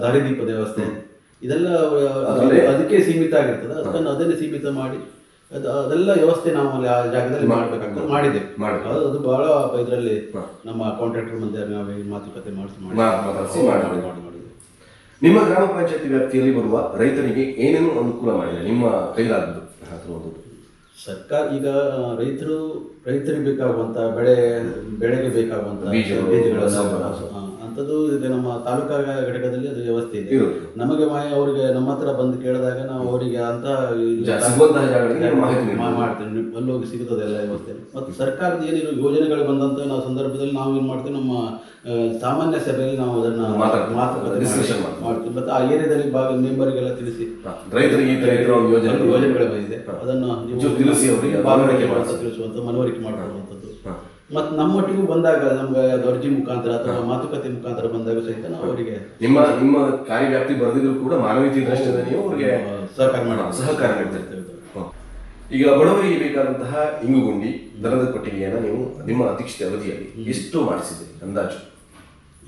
ದಾರಿದೀಪ ವ್ಯವಸ್ಥೆ ಇದೆಲ್ಲ ಅದಕ್ಕೆ ಸೀಮಿತ ಆಗಿರ್ತದೆ. ಅದನ್ನು ಅದನ್ನೇ ಸೀಮಿತ ಮಾಡಿ ಅದು ಅದೆಲ್ಲ ವ್ಯವಸ್ಥೆ ನಾವು ಅಲ್ಲಿ ಆ ಜಾಗದಲ್ಲಿ ಮಾಡಬೇಕಾಗ್ತದೆ ಮಾಡಿದೆ. ಮಾಡಿದ್ದೇವೆ. ಅದು ಅದು ಬಹಳ ಇದರಲ್ಲಿ ನಮ್ಮ ಕಾಂಟ್ರಾಕ್ಟರ್ ಮಧ್ಯೆ ನಾವು ಮಾತುಕತೆ ಮಾಡಿಸಿ ಮಾಡಿ ಮಾ- ಮಾತಾಡ್ಸಿ ಮಾಡಿದ್ರಿ. ಮಾಡಿ ಮಾಡಿದ್ದೇವೆ ನಿಮ್ಮ ಗ್ರಾಮ ಪಂಚಾಯತಿ ವ್ಯಾಪ್ತಿಯಲ್ಲಿ ಬರುವ ರೈತರಿಗೆ ಏನೇನು ಅನುಕೂಲ ಮಾಡಿದೆ? ನಿಮ್ಮ ಕೈಲಾದದ್ದು. ಸರ್ಕಾರ ಈಗ ರೈತರು ರೈತರಿಗೆ ಬೇಕಾಗುವಂತ ಬೆಳೆ ಬೆಳೆಗೆ ಬೇಕಾಗುವಂತ ಬೀಜಗಳು, ಬೀಜಗಳು ರಸಗೊಬ್ಬರ. ಹಾ, ಅಂಥದ್ದು ಇದೆ ನಮ್ಮ ತಾಲೂಕಾ ಘಟಕದಲ್ಲಿ ಅದು ವ್ಯವಸ್ಥೆ ಇದೆ. ನಮಗೆ ಮಾಯ ಅವರಿಗೆ ನಮ್ಮ ಹತ್ರ ಬಂದು ಕೇಳಿದಾಗ ನಾವು ಅವರಿಗೆ ಅಂತ ಮಾಡ್ತೇವೆ ಜಾ- ಸಿಗುವಂತಹ ಜಾಗಗಳಿಗೆ ನೀವು ಮಾಹಿತಿ ನೀಡ್ತೀರಿ. ಮಾ- ಮಾಡ್ತೀವಿ ಅಲ್ಲಿ ಹೋಗಿ ಸಿಗುತ್ತದೆ ಎಲ್ಲ ವ್ಯವಸ್ಥೆ. ಮತ್ತು ಸರ್ಕಾರದ ಏನೇನು ಯೋಜನೆಗಳು ಬಂದಂತ ನಾವು ಸಂದರ್ಭದಲ್ಲಿ ನಾವು ಏನು ಮಾಡ್ತೀವಿ? ನಮ್ಮ ಸಾಮಾನ್ಯ ಸಭೆಯಲ್ಲಿ ನಾವು ಅದನ್ನ. ಮಾತುಕತೆ ಮಾಡ್ತೀವಿ. ಮತ್ತೆ ಆ ಏರಿಯಾದಲ್ಲಿ ಭಾಗ ಮೆಂಬರ್ಗೆಲ್ಲ ತಿಳಿಸಿ. ರೈತರಿಗೆ ಈ ತರ ಯೋಜನೆ ಯೋಜನೆಗಳು ಬಂದಿದೆ ಅದನ್ನು ನೀವು ತಿಳಿಸಿ ಅವರಿಗೆ ಭಾಗವಹಿಕೆ ಮಾಡುವಂತ ಮನವರಿಕೆ ಮಾಡಿಕೊಳ್ಳುವಂಥದ್ದು. ಹಾ. ಮತ್ತು ನಮ್ಮೊಟ್ಟಿಗೂ ಬಂದಾಗ ನಮ್ಗೆ ದರ್ಜಿ ಅರ್ಜಿ ಮುಖಾಂತರ ಅಥವಾ ಮಾತುಕತೆ ಮುಖಾಂತರ ಬಂದಾಗ ಸಹಿತ ನಾವು ಅವರಿಗೆ ನಿಮ್ಮ ನಿಮ್ಮ ಕಾರ್ಯವ್ಯಾಪ್ತಿ ಬರೆದಿದ್ರು ಕೂಡ ಮಾನವೀಯ ದೃಷ್ಟಿಯಿಂದ ನೀವು ಅವರಿಗೆ ಸಹಕಾರ ಮಾಡ ಸಹಕಾರ ಈಗ ಬಡವರಿಗೆ ಬೇಕಾದಂತಹ ಇಂಗುಗುಂಡಿ ದನದ ಕೊಟ್ಟಿಗೆಯನ್ನು ನೀವು ನಿಮ್ಮ ಅಧ್ಯಕ್ಷತೆ ಅವಧಿಯಲ್ಲಿ ಎಷ್ಟು ಮಾಡಿಸಿದ್ರಿ ಅಂದಾಜು?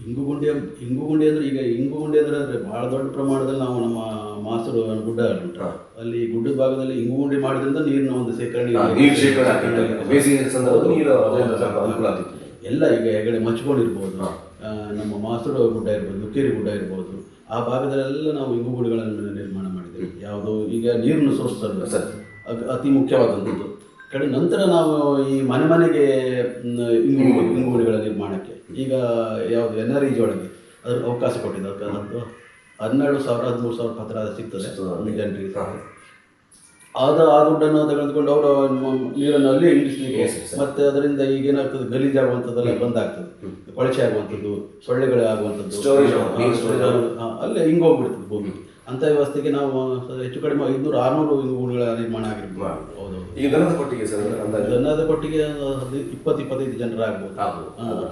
ಇಂಗುಗುಂಡಿ ಇಂಗುಗುಂಡಿ ಅಂದ್ರೆ ಈಗ ಇಂಗುಗುಂಡಿ ಅಂದ್ರೆ ಅಂದ್ರೆ ಬಹಳ ದೊಡ್ಡ ಪ್ರಮಾಣದಲ್ಲಿ ನಾವು ನಮ್ಮ ಮಾಸರು ಗುಡ್ಡ ಅಲ್ಲಿ ಗುಡ್ಡ ಭಾಗದಲ್ಲಿ ಇಂಗುಗುಂಡಿ ಮಾಡಿದ್ರಿಂದ ನೀರಿನ ಒಂದು ಶೇಖರಣೆ ಎಲ್ಲ ಈಗ ಹೆಗಡೆ ಮಚ್ಕೊಂಡಿರ್ಬೋದು. ನಮ್ಮ ಮಾಸರು ಗುಡ್ಡ ಇರ್ಬೋದು ನುಕ್ಕೇರಿ ಗುಡ್ಡ ಇರ್ಬೋದು. ಆ ಭಾಗದಲ್ಲೆಲ್ಲ ನಾವು ಇಂಗುಗುಂಡಿಗಳನ್ನು ನಿರ್ಮಾಣ ಮಾಡಿದ್ದೇವೆ. ಯಾವುದು ಈಗ ನೀರನ್ನು ಸೋರ್ಸ್ ಸರಿ. ಅತಿ ಮುಖ್ಯವಾದಂಥದ್ದು. ಕಡೆ ನಂತರ ನಾವು ಈ ಮನೆ ಮನೆಗೆ ಇಂಗುಗಳ ನಿರ್ಮಾಣಕ್ಕೆ ಈಗ ಯಾವುದು ಎನ್ ಆರ್ ಇ ಒಳಗೆ ಅದ್ರ ಅವಕಾಶ ಕೊಟ್ಟಿದ್ದು ಅದಕ್ಕೆ ಹನ್ನೆರಡು ಸಾವಿರ ಹದಿಮೂರು ಸಾವಿರ ಪತ್ರ ಸಿಗ್ತದೆ. ಜನರಿಗೆ ಆದ ಆ ದುಡ್ಡನ್ನು ತೆಗೆದುಕೊಂಡು ಅವರು ನೀರನ್ನು ಅಲ್ಲಿ ಇಂಗಿಸ್ಲಿಕ್ಕೆ ಮತ್ತೆ ಅದರಿಂದ ಈಗ ಏನಾಗ್ತದೆ? ಗಲೀಜಾಗುವಂಥದ್ದೆಲ್ಲ ಬಂದಾಗ್ತದೆ. ಕೊಳಚೆ ಆಗುವಂಥದ್ದು ಸೊಳ್ಳೆಗಳೇ ಆಗುವಂಥದ್ದು. ಅಲ್ಲೇ ಹಿಂಗೋಗ್ಬಿಡ್ತದೆ ಭೂಮಿ. ಅಂತ ವ್ಯವಸ್ಥೆಗೆ ನಾವು ಹೆಚ್ಚು ಕಡಿಮೆ ಐದುನೂರು ಆರುನೂರು ಊರುಗಳ ನಿರ್ಮಾಣ ಆಗಿರ್ಬೋದು. ಹೌದು ಈಗ ದನದ ಕೊಟ್ಟಿಗೆ ಸರ್ ಅಂದಾಜು? ದನದ ಕೊಟ್ಟಿಗೆ ಹದಿನೈದು ಇಪ್ಪತ್ತು ಇಪ್ಪತ್ತೈದು ಜನರ ಆಗ್ಬೋದು.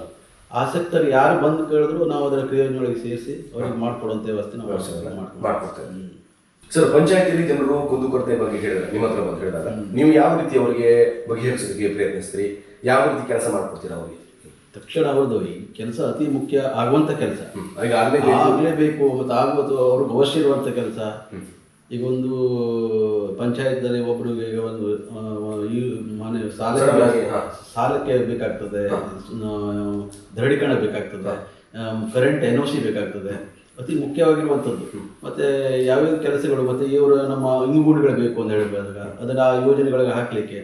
ಆಸಕ್ತರು ಯಾರು ಬಂದು ಕೇಳಿದ್ರು ನಾವು ಅದರ ಕ್ರಿಯೆಯೊಳಗೆ ಸೇರಿಸಿ ಅವ್ರಿಗೆ ಮಾಡಿಕೊಡುವಂಥ ವ್ಯವಸ್ಥೆ ನಾವು ಮಾಡ್ಕೊಡ್ತೇವೆ. ಸರ್ ಪಂಚಾಯತಿಯಲ್ಲಿ ಜನರು ಕುಂದುಕೊರತೆ ಬಗ್ಗೆ ಹೇಳಿದ್ರೆ ನಿಮ್ಮ ಹತ್ರ ಬಂದು ಹೇಳಿದಾಗ. ನೀವು ಯಾವ ರೀತಿ ಅವರಿಗೆ ಬಗೆಹರಿಸೋದಕ್ಕೆ ಪ್ರಯತ್ನಿಸ್ತೀರಿ? ಯಾವ ರೀತಿ ಕೆಲಸ ಮಾಡ್ಕೊಡ್ತೀರಾ ಅವರಿಗೆ? ತಕ್ಷಣ ಅವ್ರದ್ದು ಈ ಕೆಲಸ ಅತಿ ಮುಖ್ಯ ಆಗುವಂತ ಕೆಲಸ. ಈಗ ಆಗಲೇ ಆಗ್ಲೇಬೇಕು ಮತ್ತು ಆಗುವುದು ಅವ್ರಿಗೆ ಅವಶ್ಯ ಇರುವಂಥ ಕೆಲಸ. ಈಗ ಒಂದು ಪಂಚಾಯತ್ನಲ್ಲಿ ಒಬ್ಬರು ಈಗ ಒಂದು ಮನೆ ಸಾಲ. ಸಾಲಕ್ಕೆ ಬೇಕಾಗ್ತದೆ ದೃಢೀಕರಣ ಬೇಕಾಗ್ತದೆ ಕರೆಂಟ್ ಎನ್ ಸಿ ಬೇಕಾಗ್ತದೆ. ಅತಿ ಮುಖ್ಯವಾಗಿರುವಂಥದ್ದು. ಮತ್ತೆ ಯಾವ್ಯಾವ ಕೆಲಸಗಳು ಮತ್ತೆ ಇವರು ನಮ್ಮ ಇಂಗುಗೂಡುಗಳು ಬೇಕು ಅಂತ ಹೇಳಿದಾಗ ಅದನ್ನ ಆ ಯೋಜನೆಗಳಿಗೆ ಹಾಕ್ಲಿಕ್ಕೆ.